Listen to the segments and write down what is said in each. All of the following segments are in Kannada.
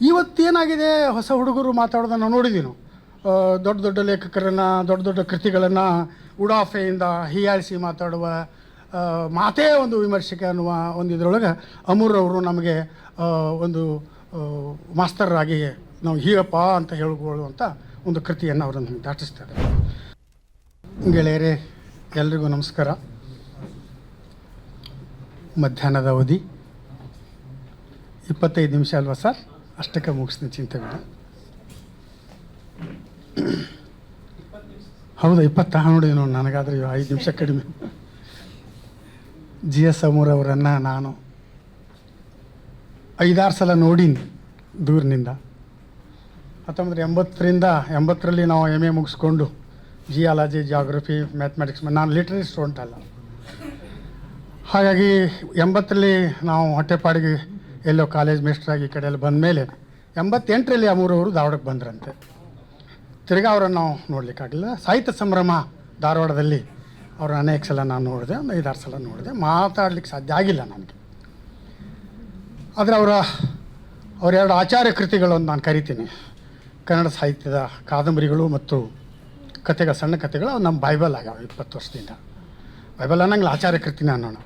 ಇವತ್ತೇನಾಗಿದೆ ಹೊಸ ಹುಡುಗರು ಮಾತಾಡೋದನ್ನು ನೋಡಿದ್ದೀವಿ ದೊಡ್ಡ ದೊಡ್ಡ ಲೇಖಕರನ್ನು, ದೊಡ್ಡ ದೊಡ್ಡ ಕೃತಿಗಳನ್ನು ಉಡಾಫೆಯಿಂದ ಹೀಯಾಳಿಸಿ ಮಾತಾಡುವ ಮಾತೇ ಒಂದು ವಿಮರ್ಶಕ ಅನ್ನುವ ಒಂದು ಇದರೊಳಗೆ ಅಮೂರವರು ನಮಗೆ ಒಂದು ಮಾಸ್ತರಾಗಿ ನಾವು ಹೀಗಪ್ಪ ಅಂತ ಹೇಳ್ಕೊಳ್ಳುವಂಥ ಒಂದು ಕೃತಿಯನ್ನು ಅವರನ್ನು ದಾಟಿಸ್ತಾರೆ ಗೆಳೆಯರೇ, ಎಲ್ರಿಗೂ ನಮಸ್ಕಾರ. ಮಧ್ಯಾಹ್ನದ ಅವಧಿ. ಇಪ್ಪತ್ತೈದು ನಿಮಿಷ ಅಲ್ವಾ ಸರ್? ಅಷ್ಟಕ್ಕೆ ಮುಗಿಸ್ತೀನಿ ಚಿಂತೆಗಳು ಹೌದಾ, ಇಪ್ಪತ್ತ ನೋಡಿ ನೋಡಿ, ನನಗಾದ್ರೆ ಐದು ನಿಮಿಷ ಕಡಿಮೆ. ಜಿ ಎಸ್ ಅಮೂರವರನ್ನು ನಾನು ಐದಾರು ಸಲ ನೋಡೀನಿ ದೂರಿನಿಂದ. ಹತ್ತೊಂಬತ್ತು ಎಂಬತ್ತರಿಂದ ಎಂಬತ್ತರಲ್ಲಿ ನಾವು ಎಂ ಎ ಮುಗಿಸ್ಕೊಂಡು ಜಿಯಾಲಜಿ ಜಾಗ್ರಫಿ, ಮ್ಯಾಥಮೆಟಿಕ್ಸ್, ನಾನು ಲಿಟ್ರರಿ ಸ್ಟೂಡೆಂಟ್ ಅಲ್ಲ. ಹಾಗಾಗಿ ಎಂಬತ್ತರಲ್ಲಿ ನಾವು ಹೊಟ್ಟೆಪಾಡಿಗೆ ಎಲ್ಲೋ ಕಾಲೇಜ್ ಮೇಸ್ಟ್ರಾಗಿ ಈ ಕಡೆ ಎಲ್ಲ ಬಂದ ಮೇಲೆ ಎಂಬತ್ತೆಂಟರಲ್ಲಿ ಅಮೂರವರು ಧಾರವಾಡಕ್ಕೆ ಬಂದ್ರಂತೆ. ತಿರ್ಗಾ ಅವರನ್ನು ನಾವು ನೋಡಲಿಕ್ಕಾಗಲಿಲ್ಲ ಸಾಹಿತ್ಯ ಸಂಭ್ರಮ ಧಾರವಾಡದಲ್ಲಿ ಅವ್ರ ಅನೇಕ ಸಲ ನಾನು ನೋಡಿದೆ, ಒಂದು ಐದಾರು ಸಲ ನೋಡಿದೆ. ಮಾತಾಡ್ಲಿಕ್ಕೆ ಸಾಧ್ಯ ಆಗಿಲ್ಲ ನನಗೆ. ಆದರೆ ಅವರ ಅವರ ಎರಡು ಆಚಾರ್ಯ ಕೃತಿಗಳನ್ನು ನಾನು ಕರಿತೀನಿ. ಕನ್ನಡ ಸಾಹಿತ್ಯದ ಕಾದಂಬರಿಗಳು ಮತ್ತು ಕಥೆಗಳ ಸಣ್ಣ ಕಥೆಗಳು ಅವು ನಮ್ಮ ಬೈಬಲ್ ಆಗ್ಯಾವ ಇಪ್ಪತ್ತು ವರ್ಷದಿಂದ. ಬೈಬಲ್ ಅನ್ನಂಗಿಲ್ಲ, ಆಚಾರ್ಯ ಕೃತಿನ ಅನ್ನೋಣ.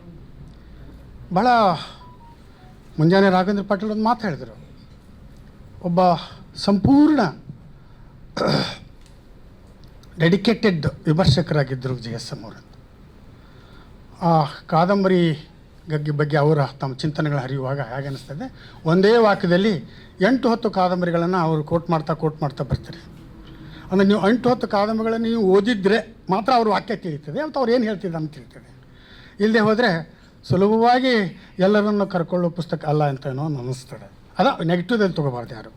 ಭಾಳ ಮುಂಜಾನೆ ರಾಘವೇಂದ್ರ ಪಾಟೀಲ್ ಒಂದು ಮಾತು ಹೇಳಿದರು. ಒಬ್ಬ ಸಂಪೂರ್ಣ ಡೆಡಿಕೇಟೆಡ್ ವಿಮರ್ಶಕರಾಗಿದ್ದರು ಜಿ ಎಸ್ ಎಂ ಅವರಂತ ಆ ಕಾದಂಬರಿ ಗಗ್ಗೆ ಬಗ್ಗೆ ಅವರ ತಮ್ಮ ಚಿಂತನೆಗಳು ಹರಿಯುವಾಗ ಹೇಗೆ ಅನಿಸ್ತದೆ ಒಂದೇ ವಾಕ್ಯದಲ್ಲಿ ಎಂಟು ಹತ್ತು ಕಾದಂಬರಿಗಳನ್ನು ಅವರು ಕೋಟ್ ಮಾಡ್ತಾ ಕೋಟ್ ಮಾಡ್ತಾ ಬರ್ತಾರೆ. ಅಂದರೆ ನೀವು ಎಂಟು ಹತ್ತು ಕಾದಂಬರಿಗಳನ್ನು ನೀವು ಓದಿದ್ರೆ ಮಾತ್ರ ಅವ್ರ ವಾಕ್ಯ ತಿಳಿತದೆ ಅಂತ ಅವ್ರು ಏನು ಹೇಳ್ತಿದ್ದ ಅಂತ ತಿಳಿತದೆ ಇಲ್ಲದೆ ಹೋದರೆ ಸುಲಭವಾಗಿ ಎಲ್ಲರನ್ನು ಕರ್ಕೊಳ್ಳೋ ಪುಸ್ತಕ ಅಲ್ಲ ಅಂತ ಏನೋ ಅನ್ನಿಸ್ತದೆ. ಅದ ನೆಗೆಟಿವ್ದಲ್ಲಿ ತೊಗೋಬಾರ್ದು ಯಾರು.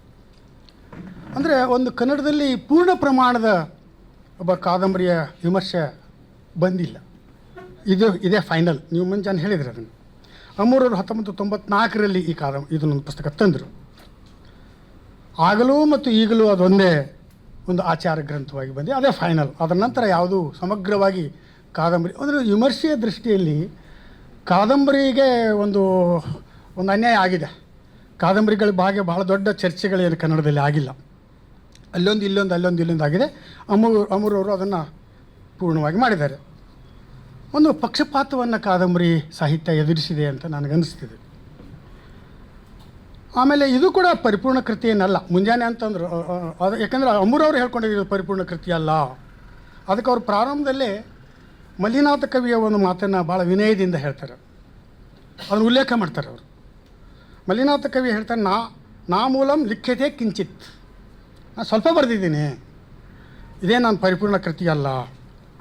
ಅಂದರೆ ಒಂದು ಕನ್ನಡದಲ್ಲಿ ಪೂರ್ಣ ಪ್ರಮಾಣದ ಒಬ್ಬ ಕಾದಂಬರಿಯ ವಿಮರ್ಶೆ ಬಂದಿಲ್ಲ. ಇದು ಇದೇ ಫೈನಲ್ ನೀವು ಮುಂಜಾನೆ ಹೇಳಿದ್ರಿ ಅದನ್ನು. ಅಮೂರವರು ಹತ್ತೊಂಬತ್ತು ತೊಂಬತ್ನಾಲ್ಕರಲ್ಲಿ ಈ ಕಾದಂ ಇದನ್ನೊಂದು ಪುಸ್ತಕ ತಂದರು. ಆಗಲೂ ಮತ್ತು ಈಗಲೂ ಅದೊಂದೇ ಒಂದು ಆಚಾರ ಗ್ರಂಥವಾಗಿ ಬಂದಿದೆ. ಅದೇ ಫೈನಲ್ ಅದರ ನಂತರ ಯಾವುದೂ ಸಮಗ್ರವಾಗಿ ಕಾದಂಬರಿ, ಅಂದರೆ ವಿಮರ್ಶೆಯ ದೃಷ್ಟಿಯಲ್ಲಿ ಕಾದಂಬರಿಗೆ ಒಂದು ಒಂದು ಅನ್ಯಾಯ ಆಗಿದೆ. ಕಾದಂಬರಿಗಳ ಭಾಗ್ಯ ಬಹಳ ದೊಡ್ಡ ಚರ್ಚೆಗಳೇನು ಕನ್ನಡದಲ್ಲಿ ಆಗಿಲ್ಲ. ಅಲ್ಲೊಂದು, ಇಲ್ಲೊಂದು ಅಲ್ಲೊಂದು, ಇಲ್ಲೊಂದು ಆಗಿದೆ. ಅಮೂರ್ ಅಮೂರವರು ಅದನ್ನು ಪೂರ್ಣವಾಗಿ ಮಾಡಿದ್ದಾರೆ. ಒಂದು ಪಕ್ಷಪಾತವನ್ನು ಕಾದಂಬರಿ ಸಾಹಿತ್ಯ ಎದುರಿಸಿದೆ ಅಂತ ನನಗನ್ನಿಸ್ತಿದೆ. ಆಮೇಲೆ ಇದು ಕೂಡ ಪರಿಪೂರ್ಣ ಕೃತಿ ಏನಲ್ಲ. ಮುಂಜಾನೆ ಅಂತಂದ್ರೆ ಅದು ಯಾಕಂದ್ರೆ ಅಮೂರವ್ರು ಹೇಳ್ಕೊಂಡಿದ್ದು ಪರಿಪೂರ್ಣ ಕೃತಿ ಅಲ್ಲ. ಅದಕ್ಕೆ ಅವ್ರು ಪ್ರಾರಂಭದಲ್ಲೇ ಮಲ್ಲಿನಾಥ ಕವಿಯ ಒಂದು ಮಾತನ್ನು ಭಾಳ ವಿನಯದಿಂದ ಹೇಳ್ತಾರೆ. ಅದನ್ನು ಉಲ್ಲೇಖ ಮಾಡ್ತಾರೆ ಅವರು. ಮಲ್ಲಿನಾಥ ಕವಿ ಹೇಳ್ತಾರೆ, ನಾ ನಾ ಮೂಲಂ ಲಿಖ್ಯತೆ ಕಿಂಚಿತ್. ನಾನು ಸ್ವಲ್ಪ ಬರೆದಿದ್ದೀನಿ. ಇದೇ ನಾನು ಪರಿಪೂರ್ಣ ಕೃತಿ ಅಲ್ಲ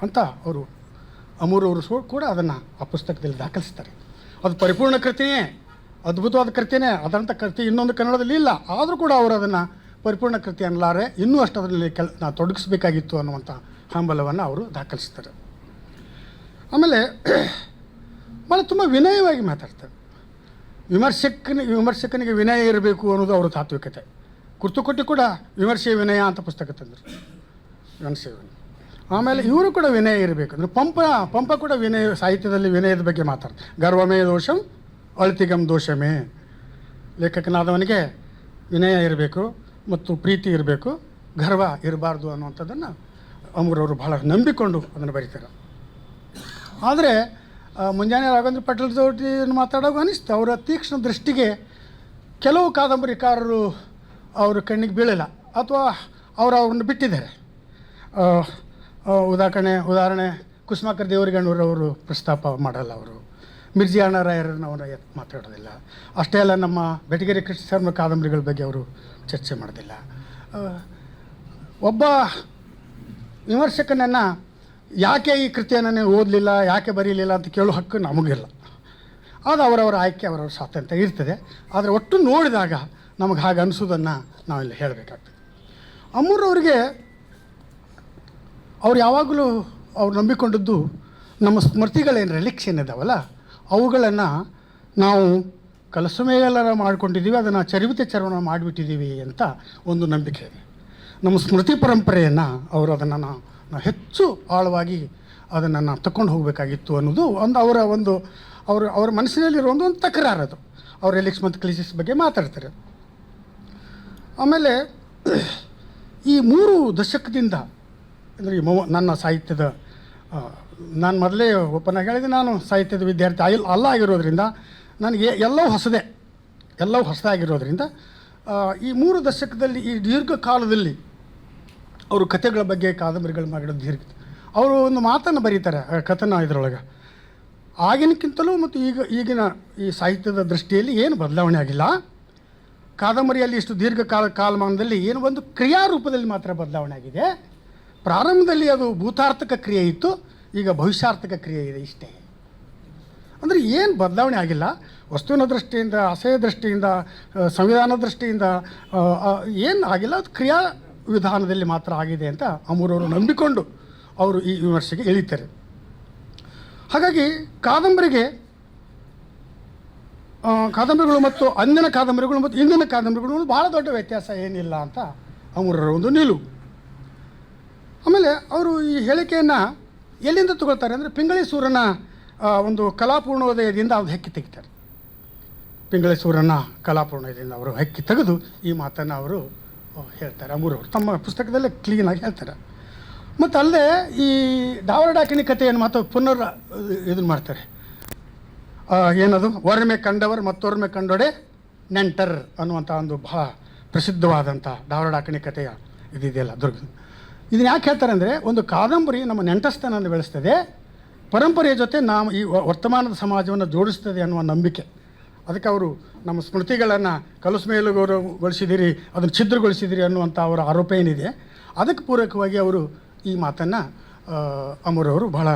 ಅಂತ ಅವರು ಅಮೂರವರು ಸು, ಕೂಡ ಅದನ್ನು ಆ ಪುಸ್ತಕದಲ್ಲಿ ದಾಖಲಿಸ್ತಾರೆ. ಅದು ಪರಿಪೂರ್ಣ ಕೃತಿಯೇ ಅದ್ಭುತವಾದ ಕೃತಿಯೇ ಅದರಂಥ ಕೃತಿ ಇನ್ನೊಂದು ಕನ್ನಡದಲ್ಲಿ ಇಲ್ಲ. ಆದರೂ ಕೂಡ ಅವರು ಅದನ್ನು ಪರಿಪೂರ್ಣ ಕೃತಿ ಅನ್ನಲಾರೆ ಇನ್ನೂ ಅಷ್ಟು ಅದರಲ್ಲಿ ಕೆಲ ತೊಡಗಿಸ್ಬೇಕಾಗಿತ್ತು ಅನ್ನುವಂಥ ಹಂಬಲವನ್ನು ಅವರು ದಾಖಲಿಸ್ತಾರೆ. ಆಮೇಲೆ ಭಾಳ ತುಂಬ ವಿನಯವಾಗಿ ಮಾತಾಡ್ತಾರೆ. ವಿಮರ್ಶಕನ, ವಿಮರ್ಶಕನಿಗೆ ವಿನಯ ಇರಬೇಕು ಅನ್ನೋದು ಅವರ ತಾತ್ವಿಕತೆ ಕುರ್ತುಕೊಟ್ಟಿ ಕೂಡ ವಿಮರ್ಶೆ ವಿನಯ ಅಂತ ಪುಸ್ತಕ ತಂದರು. ವಿಮರ್ಶೆ ಆಮೇಲೆ ಇವರು ಕೂಡ ವಿನಯ ಇರಬೇಕು ಅಂದರೆ ಪಂಪ ಪಂಪ ಕೂಡ ವಿನಯ, ಸಾಹಿತ್ಯದಲ್ಲಿ ವಿನಯದ ಬಗ್ಗೆ ಮಾತಾಡ್ತಾರೆ. ಗರ್ವಮೇ ದೋಷಂ, ಅಳತಿಗಂ ದೋಷಮೇ. ಲೇಖಕನಾದವನಿಗೆ ವಿನಯ ಇರಬೇಕು ಮತ್ತು ಪ್ರೀತಿ ಇರಬೇಕು, ಗರ್ವ ಇರಬಾರ್ದು ಅನ್ನುವಂಥದ್ದನ್ನು ಅವರು ಬಹಳ ನಂಬಿಕೊಂಡು ಅದನ್ನು ಬರೀತಾರೆ. ಆದರೆ ಮುಂಜಾನೆ ರಾಘವೇಂದ್ರ ಪಟೇಲ್ ಜೊತೆ ಮಾತಾಡೋಕೆ ಅನಿಸ್ತು, ಅವರ ತೀಕ್ಷ್ಣ ದೃಷ್ಟಿಗೆ ಕೆಲವು ಕಾದಂಬರಿಕಾರರು ಅವರು ಕಣ್ಣಿಗೆ ಬೀಳಿಲ್ಲ ಅಥವಾ ಅವರು ಅವ್ರನ್ನ ಬಿಟ್ಟಿದ್ದಾರೆ. ಉದಾಹರಣೆ ಉದಾಹರಣೆ, ಕುಸುಮಾಕರ್ ದೇವರಿಗಣ್ಣವರವರು ಪ್ರಸ್ತಾಪ ಮಾಡಲ್ಲ ಅವರು. ಮಿರ್ಜಿ ಅಣ್ಣರಾಯರನ್ನು ಅವರ ಮಾತಾಡೋದಿಲ್ಲ. ಅಷ್ಟೇ ಅಲ್ಲ, ನಮ್ಮ ಬೆಟಗೇರಿ ಕೃಷ್ಣ ಶರ್ಮ ಕಾದಂಬರಿಗಳ ಬಗ್ಗೆ ಅವರು ಚರ್ಚೆ ಮಾಡೋದಿಲ್ಲ. ಒಬ್ಬ ವಿಮರ್ಶಕನನ್ನು ಯಾಕೆ ಈ ಕೃತಿಯನ್ನು ನೀವು ಓದಲಿಲ್ಲ, ಯಾಕೆ ಬರೀಲಿಲ್ಲ ಅಂತ ಕೇಳೋ ಹಕ್ಕು ನಮಗಿಲ್ಲ. ಅದು ಅವರವರ ಆಯ್ಕೆ, ಅವರವರ ಸ್ವಾತಂತ್ರ್ಯ ಇರ್ತದೆ. ಆದರೆ ಒಟ್ಟು ನೋಡಿದಾಗ ನಮಗೆ ಹಾಗೆ ಅನಿಸೋದನ್ನು ನಾವಿಲ್ಲಿ ಹೇಳಬೇಕಾಗ್ತದೆ. ಅಮ್ಮೂರವ್ರಿಗೆ ಅವ್ರು ಯಾವಾಗಲೂ ಅವ್ರು ನಂಬಿಕೊಂಡದ್ದು ನಮ್ಮ ಸ್ಮೃತಿಗಳೇನು ರಿಲಿಕ್ಸ್ ಏನಿದಾವಲ್ಲ, ಅವುಗಳನ್ನು ನಾವು ಕಲಸಮೇಲರ ಮಾಡ್ಕೊಂಡಿದ್ದೀವಿ, ಅದನ್ನು ಚರಿವಿತ ಚರ್ವಣ ಮಾಡಿಬಿಟ್ಟಿದ್ದೀವಿ ಅಂತ ಒಂದು ನಂಬಿಕೆ ನಮ್ಮ ಸ್ಮೃತಿ ಪರಂಪರೆಯನ್ನು ಅವರು ಅದನ್ನು ನಾವು ಹೆಚ್ಚು ಆಳವಾಗಿ ಅದನ್ನು ನಾವು ತಗೊಂಡು ಹೋಗಬೇಕಾಗಿತ್ತು ಅನ್ನೋದು ಒಂದು ಅವರ ಒಂದು ಅವರು, ಅವರ ಮನಸ್ಸಿನಲ್ಲಿರೋ ಒಂದು ಒಂದು ತಕರಾರು ಅದು. ಅವ್ರು ಎಲಿಕ್ಸ್ ಮತ್ತು ಕ್ಲಿಸಿಸ್ ಬಗ್ಗೆ ಮಾತಾಡ್ತಾರೆ. ಆಮೇಲೆ ಈ ಮೂರು ದಶಕದಿಂದ ಅಂದರೆ ಈ ಮೊ- ನನ್ನ ಸಾಹಿತ್ಯದ ನಾನು ಮೊದಲೇ ಓಪನ್ ಆಗಿ ಹೇಳಿದೆ, ನಾನು ಸಾಹಿತ್ಯದ ವಿದ್ಯಾರ್ಥಿ ಆಗಿಲ್ಲ ಅಲ್ಲ ಆಗಿರೋದ್ರಿಂದ ನನಗೆ ಎಲ್ಲವೂ ಹೊಸದೇ, ಎಲ್ಲವೂ ಹೊಸದಾಗಿರೋದ್ರಿಂದ ಈ ಮೂರು ದಶಕದಲ್ಲಿ, ಈ ದೀರ್ಘಕಾಲದಲ್ಲಿ ಅವರು ಕಥೆಗಳ ಬಗ್ಗೆ ಕಾದಂಬರಿಗಳು ಮಾಡಿದ ದೀರ್ಘ ಅವರು ಒಂದು ಮಾತನ್ನು ಬರೀತಾರೆ ಕಥನ ಇದರೊಳಗೆ. ಆಗಿನಕ್ಕಿಂತಲೂ ಮತ್ತು ಈಗ, ಈಗಿನ ಈ ಸಾಹಿತ್ಯದ ದೃಷ್ಟಿಯಲ್ಲಿ ಏನು ಬದಲಾವಣೆ ಆಗಿಲ್ಲ. ಕಾದಂಬರಿಯಲ್ಲಿ ಇಷ್ಟು ದೀರ್ಘಕಾಲ ಕಾಲಮಾನದಲ್ಲಿ ಏನು ಒಂದು ಕ್ರಿಯಾರೂಪದಲ್ಲಿ ಮಾತ್ರ ಬದಲಾವಣೆ ಆಗಿದೆ. ಪ್ರಾರಂಭದಲ್ಲಿ ಅದು ಭೂತಾರ್ಥಕ ಕ್ರಿಯೆ ಇತ್ತು, ಈಗ ಭವಿಷ್ಯಾರ್ಥಕ ಕ್ರಿಯೆ ಇದೆ ಇಷ್ಟೇ. ಅಂದರೆ ಏನು ಬದಲಾವಣೆ ಆಗಿಲ್ಲ. ವಸ್ತುವಿನ ದೃಷ್ಟಿಯಿಂದ ಅಸಹ್ಯ ದೃಷ್ಟಿಯಿಂದ ಸಂವಿಧಾನ ದೃಷ್ಟಿಯಿಂದ ಏನು ಆಗಿಲ್ಲ. ಅದು ಕ್ರಿಯಾ ವಿಧಾನದಲ್ಲಿ ಮಾತ್ರ ಆಗಿದೆ ಅಂತ ಅಮೂರವರು ನಂಬಿಕೊಂಡು ಅವರು ಈ ವಿಮರ್ಶೆಗೆ ಇಳಿತಾರೆ. ಹಾಗಾಗಿ ಕಾದಂಬರಿಗೆ ಕಾದಂಬರಿಗಳು ಮತ್ತು ಅಂದಿನ ಕಾದಂಬರಿಗಳು ಮತ್ತು ಇಂದಿನ ಕಾದಂಬರಿಗಳು ಭಾಳ ದೊಡ್ಡ ವ್ಯತ್ಯಾಸ ಏನಿಲ್ಲ ಅಂತ ಅಮೂರರ ಒಂದು ನಿಲುವು. ಆಮೇಲೆ ಅವರು ಈ ಹೇಳಿಕೆಯನ್ನು ಎಲ್ಲಿಂದ ತಗೊಳ್ತಾರೆ ಅಂದರೆ ಪಿಂಗಳಿ ಸೂರನ ಒಂದು ಕಲಾಪೂರ್ಣೋದಯದಿಂದ ಅವ್ರು ಹೆಕ್ಕಿ ತೆಗಿತಾರೆ. ಪಿಂಗಳಿ ಸೂರನ ಕಲಾಪೂರ್ಣೋದಯದಿಂದ ಅವರು ಹೆಕ್ಕಿ ತೆಗೆದು ಈ ಮಾತನ್ನು ಅವರು ಹೇಳ್ತಾರೆ. ಅಮೂರವರು ತಮ್ಮ ಪುಸ್ತಕದಲ್ಲೇ ಕ್ಲೀನಾಗಿ ಹೇಳ್ತಾರೆ. ಮತ್ತು ಅಲ್ಲದೆ ಈ ಡಾವರ ಡಾಕಿಣಿ ಕಥೆಯನ್ನು ಮತ್ತು ಪುನರ್ ಇದನ್ನು ಮಾಡ್ತಾರೆ. ಏನದು? ಒರ್ಮೆ ಕಂಡವರು ಮತ್ತೊರ್ಮೆ ಕಂಡೊಡೆ ನೆಂಟರ್ ಅನ್ನುವಂಥ ಒಂದು ಬಹಳ ಪ್ರಸಿದ್ಧವಾದಂಥ ಡಾವರಡಾಕಣಿ ಕಥೆಯ ಇದಿದೆಯಲ್ಲ ದುರ್ಗ. ಇದನ್ನು ಯಾಕೆ ಹೇಳ್ತಾರೆ ಅಂದರೆ ಒಂದು ಕಾದಂಬರಿ ನಮ್ಮ ನೆಂಟಸ್ತನನ್ನು ಬೆಳೆಸ್ತದೆ. ಪರಂಪರೆಯ ಜೊತೆ ನಾವು ಈ ವರ್ತಮಾನದ ಸಮಾಜವನ್ನು ಜೋಡಿಸ್ತದೆ ಅನ್ನುವ ನಂಬಿಕೆ. ಅದಕ್ಕೆ ಅವರು ನಮ್ಮ ಸ್ಮೃತಿಗಳನ್ನು ಕಲಸು ಮೇಲುಗೊಳಿಸಿದಿರಿ ಅದನ್ನು ಛಿದ್ರಗೊಳಿಸಿದಿರಿ ಅನ್ನುವಂಥ ಅವರ ಆರೋಪ ಏನಿದೆ, ಅದಕ್ಕೆ ಪೂರಕವಾಗಿ ಅವರು ಈ ಮಾತನ್ನು ಅಮರವರು ಬಹಳ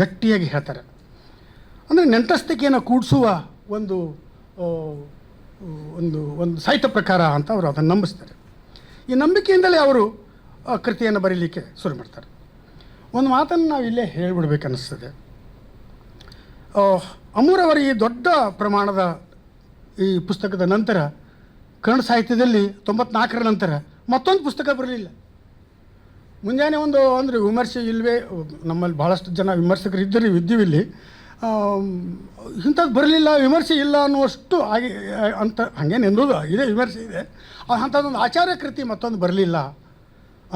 ಗಟ್ಟಿಯಾಗಿ ಹೇಳ್ತಾರೆ. ಅಂದರೆ ನೆಂಟಸ್ತಿಕೆಯನ್ನು ಕೂಡಿಸುವ ಒಂದು ಒಂದು ಒಂದು ಸಾಹಿತ್ಯ ಪ್ರಕಾರ ಅಂತ ಅವರು ಅದನ್ನು ನಂಬಿಸ್ತಾರೆ. ಈ ನಂಬಿಕೆಯಿಂದಲೇ ಅವರು ಕೃತಿಯನ್ನು ಬರೀಲಿಕ್ಕೆ ಶುರು ಮಾಡ್ತಾರೆ. ಒಂದು ಮಾತನ್ನು ನಾವು ಇಲ್ಲೇ ಹೇಳಿಬಿಡ್ಬೇಕನ್ನಿಸ್ತದೆ. ಅಮೂರವರ ಈ ದೊಡ್ಡ ಪ್ರಮಾಣದ ಈ ಪುಸ್ತಕದ ನಂತರ ಕನ್ನಡ ಸಾಹಿತ್ಯದಲ್ಲಿ ತೊಂಬತ್ನಾಲ್ಕರ ನಂತರ ಮತ್ತೊಂದು ಪುಸ್ತಕ ಬರಲಿಲ್ಲ. ಮುಂಜಾನೆ ಒಂದು ಅಂದರೆ ವಿಮರ್ಶೆ ಇಲ್ಲವೇ ನಮ್ಮಲ್ಲಿ ಭಾಳಷ್ಟು ಜನ ವಿಮರ್ಶಕರು ಇದ್ದರು ಇಲ್ಲಿ. ಇಂಥದ್ದು ಬರಲಿಲ್ಲ, ವಿಮರ್ಶೆ ಇಲ್ಲ ಅನ್ನುವಷ್ಟು ಆಗಿ, ಅಂತ ಹಾಗೇನು ಎಂದು ಇದೆ, ವಿಮರ್ಶೆ ಇದೆ. ಅಂಥದ್ದೊಂದು ಆಚಾರ್ಯ ಕೃತಿ ಮತ್ತೊಂದು ಬರಲಿಲ್ಲ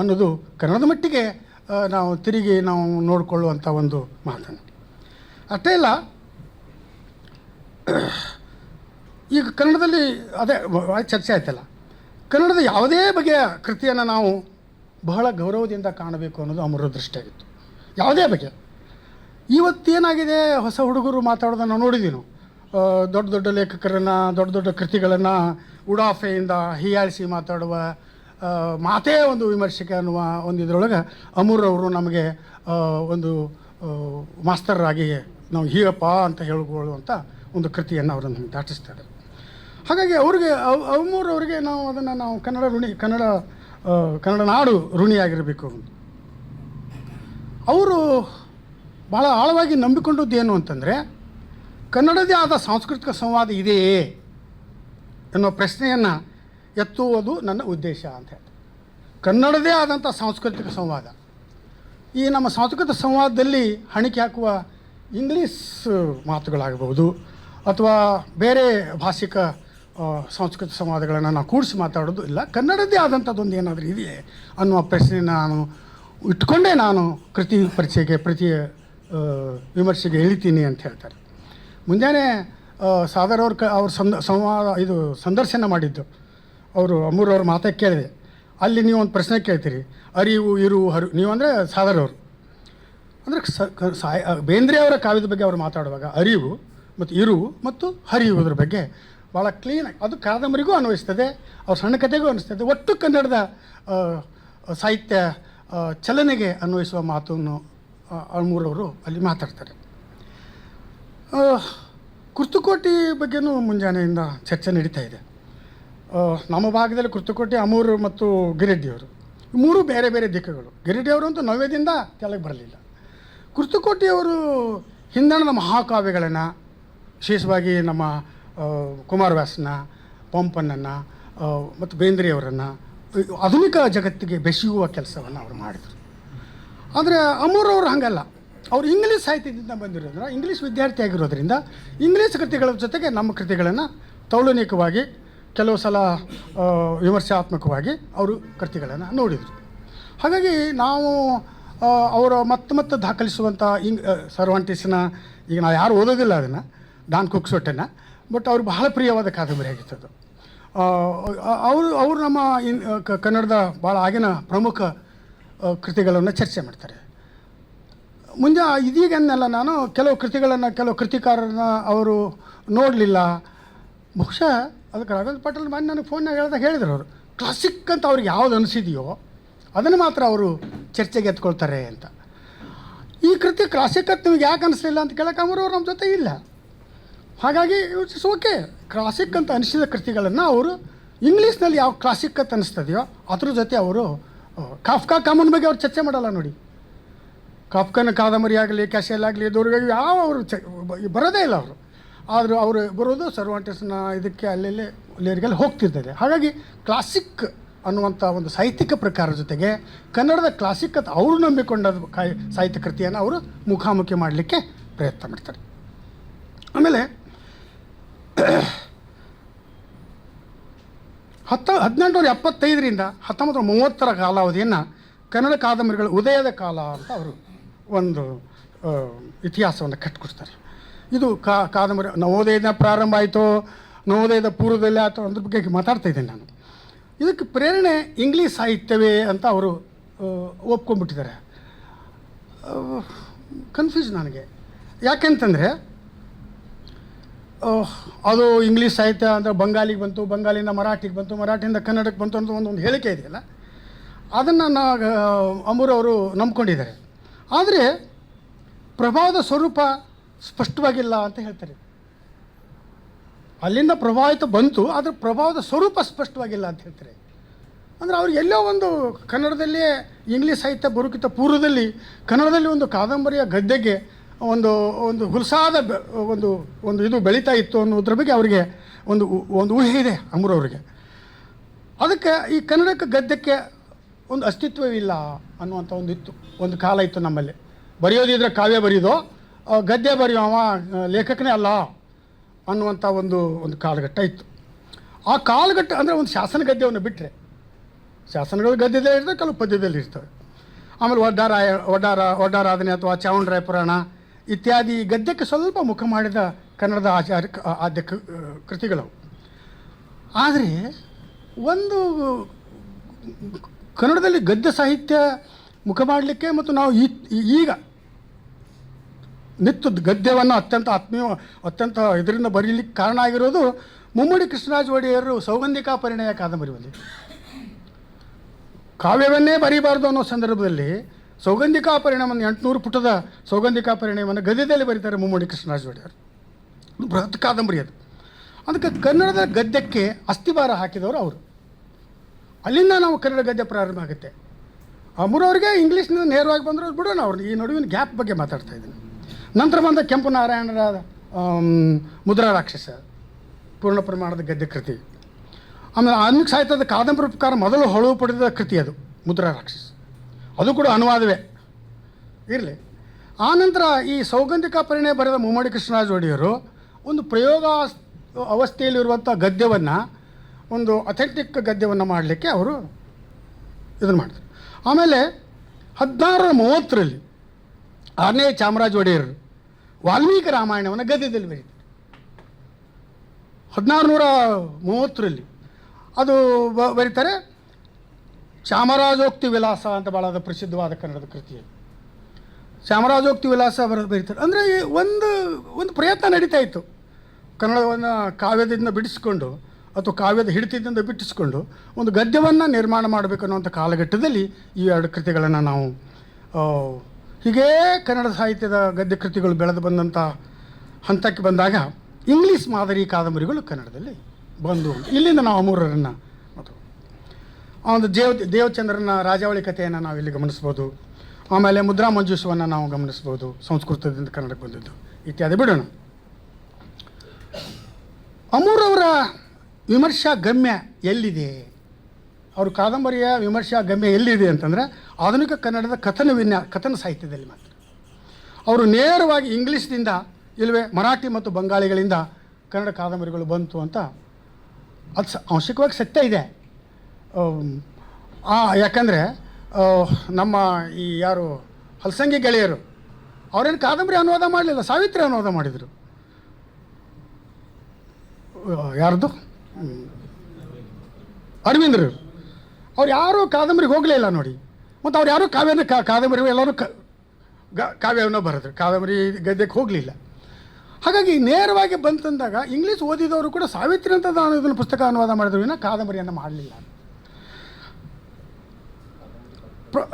ಅನ್ನೋದು ಕನ್ನಡದ ಮಟ್ಟಿಗೆ ನಾವು ತಿರುಗಿ ನಾವು ನೋಡಿಕೊಳ್ಳುವಂಥ ಒಂದು ಮಾತನ್ನು. ಅಷ್ಟೇ ಇಲ್ಲ ಈಗ ಕನ್ನಡದಲ್ಲಿ ಅದೇ ಚರ್ಚೆ ಆಯ್ತಲ್ಲ. ಕನ್ನಡದ ಯಾವುದೇ ಬಗೆಯ ಕೃತಿಯನ್ನು ನಾವು ಬಹಳ ಗೌರವದಿಂದ ಕಾಣಬೇಕು ಅನ್ನೋದು ಅಮರ ದೃಷ್ಟಿಯಾಗಿತ್ತು ಯಾವುದೇ ಬಗೆ. ಇವತ್ತೇನಾಗಿದೆ? ಹೊಸ ಹುಡುಗರು ಮಾತಾಡೋದನ್ನು ನೋಡಿದ್ದೀವಿ ನಾವು. ದೊಡ್ಡ ದೊಡ್ಡ ಲೇಖಕರನ್ನು, ದೊಡ್ಡ ದೊಡ್ಡ ಕೃತಿಗಳನ್ನು ಉಡಾಫೆಯಿಂದ ಹೀಯಾಳಿಸಿ ಮಾತಾಡುವ ಮಾತೇ ಒಂದು ವಿಮರ್ಶಕ ಅನ್ನುವ ಒಂದು ಇದರೊಳಗೆ ಅವರು ನಮಗೆ ಒಂದು ಮಾಸ್ತರಾಗಿ ನಾವು ಹೀಯಪ್ಪ ಅಂತ ಹೇಳ್ಕೊಳ್ಳುವಂಥ ಒಂದು ಕೃತಿಯನ್ನು ಅವರನ್ನು ದಾಟಿಸ್ತಾರೆ ಹಾಗಾಗಿ ಅವ್ರಿಗೆ ಅವರಿಗೆ ನಾವು ಅದನ್ನು ನಾವು ಕನ್ನಡ ಋಣಿ, ಕನ್ನಡ ಕನ್ನಡ ನಾಡು ಋಣಿಯಾಗಿರಬೇಕು. ಅವರು ಭಾಳ ಆಳವಾಗಿ ನಂಬಿಕೊಂಡದ್ದು ಏನು ಅಂತಂದರೆ, ಕನ್ನಡದೇ ಆದ ಸಾಂಸ್ಕೃತಿಕ ಸಂವಾದ ಇದೆಯೇ ಎನ್ನುವ ಪ್ರಶ್ನೆಯನ್ನು ಎತ್ತುವುದು ನನ್ನ ಉದ್ದೇಶ ಅಂತ ಹೇಳಿ ಕನ್ನಡದೇ ಆದಂಥ ಸಾಂಸ್ಕೃತಿಕ ಸಂವಾದ. ಈ ನಮ್ಮ ಸಾಂಸ್ಕೃತಿಕ ಸಂವಾದದಲ್ಲಿ ಹಣಿಕೆ ಹಾಕುವ ಇಂಗ್ಲೀಷ್ ಮಾತುಗಳಾಗಬಹುದು ಅಥವಾ ಬೇರೆ ಭಾಷಿಕ ಸಾಂಸ್ಕೃತಿಕ ಸಂವಾದಗಳನ್ನು ನಾವು ಕೂಡಿಸಿ ಮಾತಾಡೋದು ಇಲ್ಲ. ಕನ್ನಡದೇ ಆದಂಥದ್ದೊಂದು ಏನಾದರೂ ಇದೆಯೇ ಅನ್ನುವ ಪ್ರಶ್ನೆ ನಾನು ಇಟ್ಕೊಂಡೇ ನಾನು ಕೃತಿ ಪರಿಚಯಕ್ಕೆ, ಪ್ರತಿ ವಿಮರ್ಶೆಗೆ ಹೇಳ್ತೀನಿ ಅಂತ ಹೇಳ್ತಾರೆ. ಮುಂಜಾನೆ ಸಾದರ್ ಅವ್ರ ಕ, ಅವ್ರ ಸಂದ, ಸಂವಾದ, ಇದು ಸಂದರ್ಶನ ಮಾಡಿದ್ದು. ಅವರು ಅಮೂರ್ ಅವ್ರ ಮಾತೇ ಕೇಳಿದೆ. ಅಲ್ಲಿ ನೀವು ಒಂದು ಪ್ರಶ್ನೆ ಕೇಳ್ತೀರಿ. ಅರಿವು, ಇರು, ಹರು, ನೀವು ಅಂದರೆ ಸಾದರ್ ಅವರು. ಅಂದರೆ ಸಾಯ ಬೇಂದ್ರೆ ಅವರ ಕಾವ್ಯದ ಬಗ್ಗೆ ಅವರು ಮಾತಾಡುವಾಗ ಅರಿವು, ಮತ್ತು ಇರುವು, ಮತ್ತು ಹರಿಯುವುದ್ರ ಬಗ್ಗೆ ಭಾಳ ಕ್ಲೀನಾಗಿ ಅದು ಕಾದಂಬರಿಗೂ ಅನ್ವಯಿಸ್ತದೆ, ಅವ್ರ ಸಣ್ಣ ಕಥೆಗೂ ಅನಿಸ್ತದೆ ಒಟ್ಟು ಕನ್ನಡದ ಸಾಹಿತ್ಯ ಚಲನೆಗೆ ಅನ್ವಯಿಸುವ ಮಾತನ್ನು ಅಳ್ಮೂರವರು ಅಲ್ಲಿ ಮಾತಾಡ್ತಾರೆ. ಕುರ್ತುಕೋಟಿ ಬಗ್ಗೆನೂ ಮುಂಜಾನೆಯಿಂದ ಚರ್ಚೆ ನಡೀತಾ ಇದೆ. ನಮ್ಮ ಭಾಗದಲ್ಲಿ ಕುರ್ತುಕೋಟಿ ಅಮೂರು ಮತ್ತು ಗಿರಿಡ್ಡಿಯವರು ಮೂರು ಬೇರೆ ಬೇರೆ ದಿಕ್ಕುಗಳು. ಗಿರೆಡ್ಡಿಯವರು ಅಂತೂ ನವ್ಯದಿಂದ ಕೆಳಗೆ ಬರಲಿಲ್ಲ. ಕುರ್ತುಕೋಟಿಯವರು ಹಿಂದಣದ ಮಹಾಕಾವ್ಯಗಳನ್ನು, ವಿಶೇಷವಾಗಿ ನಮ್ಮ ಕುಮಾರವ್ಯಾಸನ ಪಂಪನನ್ನು ಮತ್ತು ಬೇಂದ್ರೆಯವರನ್ನು ಆಧುನಿಕ ಜಗತ್ತಿಗೆ ಬೆಸೆಯುವ ಕೆಲಸವನ್ನು ಅವರು ಮಾಡಿದರು. ಆದರೆ ಅಮೂರವರು ಹಾಗಲ್ಲ. ಅವರು ಇಂಗ್ಲೀಷ್ ಸಾಹಿತ್ಯದಿಂದ ಬಂದಿರೋದ್ರ ಇಂಗ್ಲೀಷ್ ವಿದ್ಯಾರ್ಥಿ ಆಗಿರೋದ್ರಿಂದ, ಇಂಗ್ಲೀಷ್ ಕೃತಿಗಳ ಜೊತೆಗೆ ನಮ್ಮ ಕೃತಿಗಳನ್ನು ತೌಲನಿಕವಾಗಿ, ಕೆಲವು ಸಲ ವಿಮರ್ಶಾತ್ಮಕವಾಗಿ ಅವರು ಕೃತಿಗಳನ್ನು ನೋಡಿದರು. ಹಾಗಾಗಿ ನಾವು ಅವರು ಮತ್ತೆ ಮತ್ತೆ ದಾಖಲಿಸುವಂಥ ಇಂಗ್ ಸರ್ವಾಂಟಿಸ್ನ ಈಗ ನಾವು ಯಾರು ಓದೋದಿಲ್ಲ ಅದನ್ನು, ಡಾನ್ ಕುಕ್ಸೊಟ್ಟನ್ನು ಬಟ್ ಅವ್ರು ಬಹಳ ಪ್ರಿಯವಾದ ಕಾದಂಬರಿ ಆಗಿತ್ತು ಅವರು ಅವರು ನಮ್ಮ ಇನ್ ಕನ್ನಡದ ಭಾಳ ಆಗಿನ ಪ್ರಮುಖ ಕೃತಿಗಳನ್ನು ಚರ್ಚೆ ಮಾಡ್ತಾರೆ. ಮುಂದೆ ಇದೀಗನ್ನೆಲ್ಲ ನಾನು ಕೆಲವು ಕೃತಿಗಳನ್ನು, ಕೆಲವು ಕೃತಿಕಾರರನ್ನ ಅವರು ನೋಡಲಿಲ್ಲ. ಬಹುಶಃ ಅದಕ್ಕೆ ರಾಘವೇಂದ್ರ ಪಾಟೀಲ್ ಮೊನ್ನೆ ನನಗೆ ಫೋನ್ನಾಗ ಹೇಳ್ದ ಹೇಳಿದ್ರು ಅವರು. ಕ್ಲಾಸಿಕ್ ಅಂತ ಅವ್ರಿಗೆ ಯಾವ್ದು ಅನಿಸಿದೆಯೋ ಅದನ್ನು ಮಾತ್ರ ಅವರು ಚರ್ಚೆಗೆ ಎತ್ಕೊಳ್ತಾರೆ ಅಂತ. ಈ ಕೃತಿ ಕ್ಲಾಸಿಕ್ ಅಂತ ನಿಮ್ಗೆ ಯಾಕೆ ಅನಿಸ್ಲಿಲ್ಲ ಅಂತ ಕೇಳಕ್ಕೆ ಅವರು ನಮ್ಮ ಜೊತೆ ಇಲ್ಲ. ಹಾಗಾಗಿ ಇಟ್ಸ್ ಓಕೆ ಕ್ಲಾಸಿಕ್ ಅಂತ ಅನಿಸಿದ ಕೃತಿಗಳನ್ನು ಅವರು ಇಂಗ್ಲೀಷ್ನಲ್ಲಿ ಯಾವ ಕ್ಲಾಸಿಕ್ ಅಂತ ಅನಿಸ್ತದೆಯೋ ಅದ್ರ ಜೊತೆ ಅವರು ಕಾಫ್ಕಾ ಕಾಮನ್ ಬಗ್ಗೆ ಅವ್ರು ಚರ್ಚೆ ಮಾಡಲ್ಲ ನೋಡಿ. ಕಾಫ್ಕನ ಕಾದಂಬರಿ ಆಗಲಿ ಕ್ಯಾಶಿಯಲ್ ಆಗಲಿ ದುರ್ಗ ಯಾವ ಅವರು ಚ, ಬರೋದೇ ಇಲ್ಲ ಅವರು. ಆದರೂ ಅವರು ಬರೋದು ಸರ್ವಾಂಟಸ್ನ ಇದಕ್ಕೆ ಅಲ್ಲೆಲ್ಲೇ ಲೇರಿಗೆಲ್ಲ ಹೋಗ್ತಿರ್ತದೆ. ಹಾಗಾಗಿ ಕ್ಲಾಸಿಕ್ ಅನ್ನುವಂಥ ಒಂದು ಸಾಹಿತ್ಯಿಕ ಪ್ರಕಾರ ಜೊತೆಗೆ ಕನ್ನಡದ ಕ್ಲಾಸಿಕ್ ಅಂತ ಅವರು ನಂಬಿಕೊಂಡ ಸಾಹಿತ್ಯ ಕೃತಿಯನ್ನು ಅವರು ಮುಖಾಮುಖಿ ಮಾಡಲಿಕ್ಕೆ ಪ್ರಯತ್ನ ಮಾಡ್ತಾರೆ. ಆಮೇಲೆ ಹತ್ತ, ಹದಿನೆಂಟುನೂರ ಎಪ್ಪತ್ತೈದರಿಂದ ಹತ್ತೊಂಬತ್ತು ಮೂವತ್ತರ ಕಾಲಾವಧಿಯನ್ನು ಕನ್ನಡ ಕಾದಂಬರಿಗಳ ಉದಯದ ಕಾಲ ಅಂತ ಅವರು ಒಂದು ಇತಿಹಾಸವನ್ನು ಕಟ್ಟಿಕೊಡ್ತಾರೆ ಇದು ಕಾ, ಕಾದಂಬರಿ ನವೋದಯದ ಪ್ರಾರಂಭ ಆಯಿತು, ನವೋದಯದ ಪೂರ್ವದಲ್ಲಿ ಆಯಿತು ಅದ್ರ ಬಗ್ಗೆ ಮಾತಾಡ್ತಾ ಇದ್ದೇನೆ ನಾನು. ಇದಕ್ಕೆ ಪ್ರೇರಣೆ ಇಂಗ್ಲೀಷ್ ಸಾಹಿತ್ಯವೇ ಅಂತ ಅವರು ಒಪ್ಕೊಂಡ್ಬಿಟ್ಟಿದ್ದಾರೆ. ಕನ್ಫ್ಯೂಸ್ ನನಗೆ. ಯಾಕೆಂತಂದರೆ ಅದು ಇಂಗ್ಲೀಷ್ ಸಾಹಿತ್ಯ ಅಂದರೆ ಬಂಗಾಲಿಗೆ ಬಂತು ಬಂಗಾಲಿಂದ ಮರಾಠಿಗೆ ಬಂತು, ಮರಾಠಿಯಿಂದ ಕನ್ನಡಕ್ಕೆ ಬಂತು ಅಂತ ಒಂದು ಒಂದು ಹೇಳಿಕೆ ಇದೆಯಲ್ಲ? ಅದನ್ನು ನಾ ಅಮೂರ್ ಅವರು ನಂಬ್ಕೊಂಡಿದ್ದಾರೆ. ಆದರೆ ಪ್ರಭಾವದ ಸ್ವರೂಪ ಸ್ಪಷ್ಟವಾಗಿಲ್ಲ ಅಂತ ಹೇಳ್ತಾರೆ. ಅಲ್ಲಿಂದ ಪ್ರಭಾವಿತ ಬಂತು, ಆದರೆ ಪ್ರಭಾವದ ಸ್ವರೂಪ ಸ್ಪಷ್ಟವಾಗಿಲ್ಲ ಅಂತ ಹೇಳ್ತಾರೆ. ಅಂದರೆ ಅವ್ರು ಎಲ್ಲೋ ಒಂದು ಕನ್ನಡದಲ್ಲಿಯೇ ಇಂಗ್ಲೀಷ್ ಸಾಹಿತ್ಯ ಬರುಕಿತ ಪೂರ್ವದಲ್ಲಿ ಕನ್ನಡದಲ್ಲಿ ಒಂದು ಕಾದಂಬರಿಯ ಗದ್ದೆಗೆ ಒಂದು ಒಂದು ಹುಲ್ಸಾದ ಒಂದು ಒಂದು ಇದು ಬೆಳೀತಾ ಇತ್ತು ಅನ್ನೋದ್ರ ಬಗ್ಗೆ ಅವರಿಗೆ ಒಂದು ಒಂದು ಊಹೆ ಇದೆ ಅಮರವರಿಗೆ ಅದಕ್ಕೆ ಈ ಕನ್ನಡಕ್ಕೆ ಗದ್ಯಕ್ಕೆ ಒಂದು ಅಸ್ತಿತ್ವವಿಲ್ಲ ಅನ್ನುವಂಥ ಒಂದು ಇತ್ತು. ಒಂದು ಕಾಲ ಇತ್ತು ನಮ್ಮಲ್ಲಿ. ಬರೆಯೋದಿದ್ರೆ ಕಾವ್ಯ ಬರೆಯೋದು ಗದ್ಯ ಅವ ಲೇಖಕನೇ ಅಲ್ಲ ಅನ್ನುವಂಥ ಒಂದು ಒಂದು ಕಾಲಘಟ್ಟ ಇತ್ತು. ಆ ಕಾಲಘಟ್ಟ ಅಂದರೆ ಒಂದು ಶಾಸನ ಗದ್ಯವನ್ನು ಬಿಟ್ಟರೆ ಶಾಸನಗಳು ಗದ್ಯದಲ್ಲಿ ಇರ್ತವೆ ಕೆಲವು ಪದ್ಯದಲ್ಲಿ ಇರ್ತವೆ ಆಮೇಲೆ ಒಡ್ಡಾರ ಒಡ್ಡಾರ ಒಡ್ಡಾರಾಧನೆ ಅಥವಾ ಚಾವುಂಡರಾಯ ಪುರಾಣ ಇತ್ಯಾದಿ ಗದ್ಯಕ್ಕೆ ಸ್ವಲ್ಪ ಮುಖ ಮಾಡಿದ ಕನ್ನಡದ ಆಚಾರ ಆದ್ಯ ಕ- ಕೃತಿಗಳವು ಆದರೆ ಒಂದು ಕನ್ನಡದಲ್ಲಿ ಗದ್ಯ ಸಾಹಿತ್ಯ ಮುಖ ಮಾಡಲಿಕ್ಕೆ ಮತ್ತು ನಾವು ಈಗ ನಿತ್ಯ ಗದ್ಯವನ್ನು ಅತ್ಯಂತ ಆತ್ಮೀಯ ಅತ್ಯಂತ ಇದರಿಂದ ಬರೀಲಿಕ್ಕೆ ಕಾರಣ ಆಗಿರೋದು ಮುಮ್ಮಡಿ ಕೃಷ್ಣರಾಜ ಒಡೆಯರು ಸೌಗಂಧಿಕಾ ಪರಿಣಯ ಕಾದಂಬರಿ ಬಂದಿದೆ ಕಾವ್ಯವನ್ನೇ ಬರೀಬಾರ್ದು ಅನ್ನೋ ಸಂದರ್ಭದಲ್ಲಿ ಸೌಗಂಧಿಕಾ ಪರಿಣಾಮವನ್ನು ಎಂಟುನೂರು ಪುಟದ ಸೌಗಂಧಿಕಾ ಪರಿಣಾಮವನ್ನು ಗದ್ಯದಲ್ಲಿ ಬರೀತಾರೆ ಮುಮ್ಮಡಿ ಕೃಷ್ಣರಾಜ ಒಡೆಯರು ಬೃಹತ್ ಕಾದಂಬರಿ ಅದು. ಅದಕ್ಕೆ ಕನ್ನಡದ ಗದ್ಯಕ್ಕೆ ಅಸ್ಥಿಭಾರ ಹಾಕಿದವರು ಅವರು. ಅಲ್ಲಿಂದ ನಾವು ಕನ್ನಡ ಗದ್ಯ ಪ್ರಾರಂಭ ಆಗುತ್ತೆ. ಅಮರವ್ರಿಗೆ ಇಂಗ್ಲೀಷ್ನಿಂದ ನೇರವಾಗಿ ಬಂದರು ಬಿಡೋಣ ಅವ್ರನ್ನ ಈ ನಡುವಿನ ಗ್ಯಾಪ್ ಬಗ್ಗೆ ಮಾತಾಡ್ತಾ ಇದ್ದೀನಿ ನಂತರ ಬಂದ ಕೆಂಪು ನಾರಾಯಣರ ಮುದ್ರಾ ರಾಕ್ಷಸ, ಪೂರ್ಣ ಪ್ರಮಾಣದ ಗದ್ಯ ಕೃತಿ. ಆಮೇಲೆ ಆಧುನಿಕ ಸಾಹಿತ್ಯದ ಕಾದಂಬರಿ ಪ್ರಕಾರ ಮೊದಲು ಹೊಳವು ಪಡೆದ ಕೃತಿ ಅದು, ಮುದ್ರಾ ರಾಕ್ಷಸ. ಅದು ಕೂಡ ಅನುವಾದವೇ. ಇರಲಿ. ಆನಂತರ ಈ ಸೌಗಂಧಿಕ ಪರಿಣಯ ಬರೆದ ಮುಮ್ಮಡಿ ಕೃಷ್ಣರಾಜ ಒಡೆಯರು ಒಂದು ಪ್ರಯೋಗ ಅವಸ್ಥೆಯಲ್ಲಿರುವಂಥ ಗದ್ಯವನ್ನು, ಒಂದು ಅಥೆಂಟಿಕ್ ಗದ್ಯವನ್ನು ಮಾಡಲಿಕ್ಕೆ ಅವರು ಇದನ್ನು ಮಾಡಿದರು ಆಮೇಲೆ ಹದಿನಾರರ ಮೂವತ್ತರಲ್ಲಿ ಆರನೇ ಚಾಮರಾಜ ಒಡೆಯರು ವಾಲ್ಮೀಕಿ ರಾಮಾಯಣವನ್ನು ಗದ್ಯದಲ್ಲಿ ಬರೀತಾರೆ. ಹದಿನಾರು ನೂರ ಮೂವತ್ತರಲ್ಲಿ ಅದು ಬರೀತಾರೆ ಚಾಮರಾಜೋಕ್ತಿ ವಿಲಾಸ ಅಂತ ಭಾಳ ಪ್ರಸಿದ್ಧವಾದ ಕನ್ನಡದ ಕೃತಿ ಚಾಮರಾಜೋಕ್ತಿ ವಿಲಾಸ ಬರ, ಬರೀತಾರೆ. ಅಂದರೆ ಒಂದು ಒಂದು ಪ್ರಯತ್ನ ನಡೀತಾ ಇತ್ತು. ಕನ್ನಡವನ್ನು ಕಾವ್ಯದಿಂದ ಬಿಡಿಸಿಕೊಂಡು ಅಥವಾ ಕಾವ್ಯದ ಹಿಡಿತದಿಂದ ಬಿಟ್ಟಿಸಿಕೊಂಡು ಒಂದು ಗದ್ಯವನ್ನು ನಿರ್ಮಾಣ ಮಾಡಬೇಕು ಅನ್ನುವಂಥ ಕಾಲಘಟ್ಟದಲ್ಲಿ ಈ ಎರಡು ಕೃತಿಗಳನ್ನು ನಾವು ಹೀಗೇ ಕನ್ನಡ ಸಾಹಿತ್ಯದ ಗದ್ಯ ಕೃತಿಗಳು ಬೆಳೆದು ಬಂದಂಥ ಹಂತಕ್ಕೆ ಬಂದಾಗ ಇಂಗ್ಲೀಷ್ ಮಾದರಿ ಕಾದಂಬರಿಗಳು ಕನ್ನಡದಲ್ಲಿ ಬಂದು ಇಲ್ಲಿಂದ ನಾವು ಅಮೂರರನ್ನು ಮತ್ತು ಒಂದು ದೇವ್, ದೇವಚಂದ್ರನ ರಾಜಾವಳಿ ಕಥೆಯನ್ನು ನಾವು ಇಲ್ಲಿ ಗಮನಿಸ್ಬೋದು. ಆಮೇಲೆ ಮುದ್ರಾ ಮಂಜೂಷವನ್ನು ನಾವು ಗಮನಿಸ್ಬೋದು, ಸಂಸ್ಕೃತದಿಂದ ಕನ್ನಡಕ್ಕೆ ಬಂದಿದ್ದು, ಇತ್ಯಾದಿ. ಬಿಡೋಣ. ಅಮೂರವರ ವಿಮರ್ಶಾ ಗಮ್ಯ ಎಲ್ಲಿದೆ? ಅವ್ರ ಕಾದಂಬರಿಯ ವಿಮರ್ಶಾ ಗಮ್ಯ ಎಲ್ಲಿದೆ ಅಂತಂದರೆ ಆಧುನಿಕ ಕನ್ನಡದ ಕಥನ ವಿನ್ಯಾ, ಕಥನ ಸಾಹಿತ್ಯದಲ್ಲಿ ಮಾತ್ರ. ಅವರು ನೇರವಾಗಿ ಇಂಗ್ಲೀಷ್ನಿಂದ ಇಲ್ಲವೇ ಮರಾಠಿ ಮತ್ತು ಬಂಗಾಳಿಗಳಿಂದ ಕನ್ನಡ ಕಾದಂಬರಿಗಳು ಬಂತು ಅಂತ ಅದು ಸ ಅಂಶಿಕವಾಗಿ ಸತ್ಯ ಇದೆ. ಯಾಕಂದರೆ ನಮ್ಮ ಈ ಯಾರು ಹಲಸಂಗಿ ಗೆಳೆಯರು, ಅವರೇನು ಕಾದಂಬರಿ ಅನುವಾದ ಮಾಡಲಿಲ್ಲ, ಸಾವಿತ್ರಿ ಅನುವಾದ ಮಾಡಿದರು. ಯಾರ್ದು. ಅರವಿಂದರು ಅವ್ರು ಯಾರೂ ಕಾದಂಬರಿಗೆ ಹೋಗಲೇ ಇಲ್ಲ ನೋಡಿ. ಮತ್ತು ಅವ್ರು ಯಾರೂ ಕಾವ್ಯನ ಕಾದಂಬರಿ ಎಲ್ಲರೂ ಕ ಕಾವ್ಯವನ್ನು ಬರೆದ್ರು. ಕಾದಂಬರಿ ಗದ್ಯಕ್ಕೆ ಹೋಗಲಿಲ್ಲ. ಹಾಗಾಗಿ ನೇರವಾಗಿ ಬಂತಂದಾಗ ಇಂಗ್ಲೀಷ್ ಓದಿದವರು ಕೂಡ ಸಾವಿತ್ರಿ ಅಂತ ನಾನು ಇದನ್ನು ಪುಸ್ತಕ ಅನುವಾದ ಮಾಡಿದ್ರು ವಿನ ಕಾದಂಬರಿಯನ್ನು ಮಾಡಲಿಲ್ಲ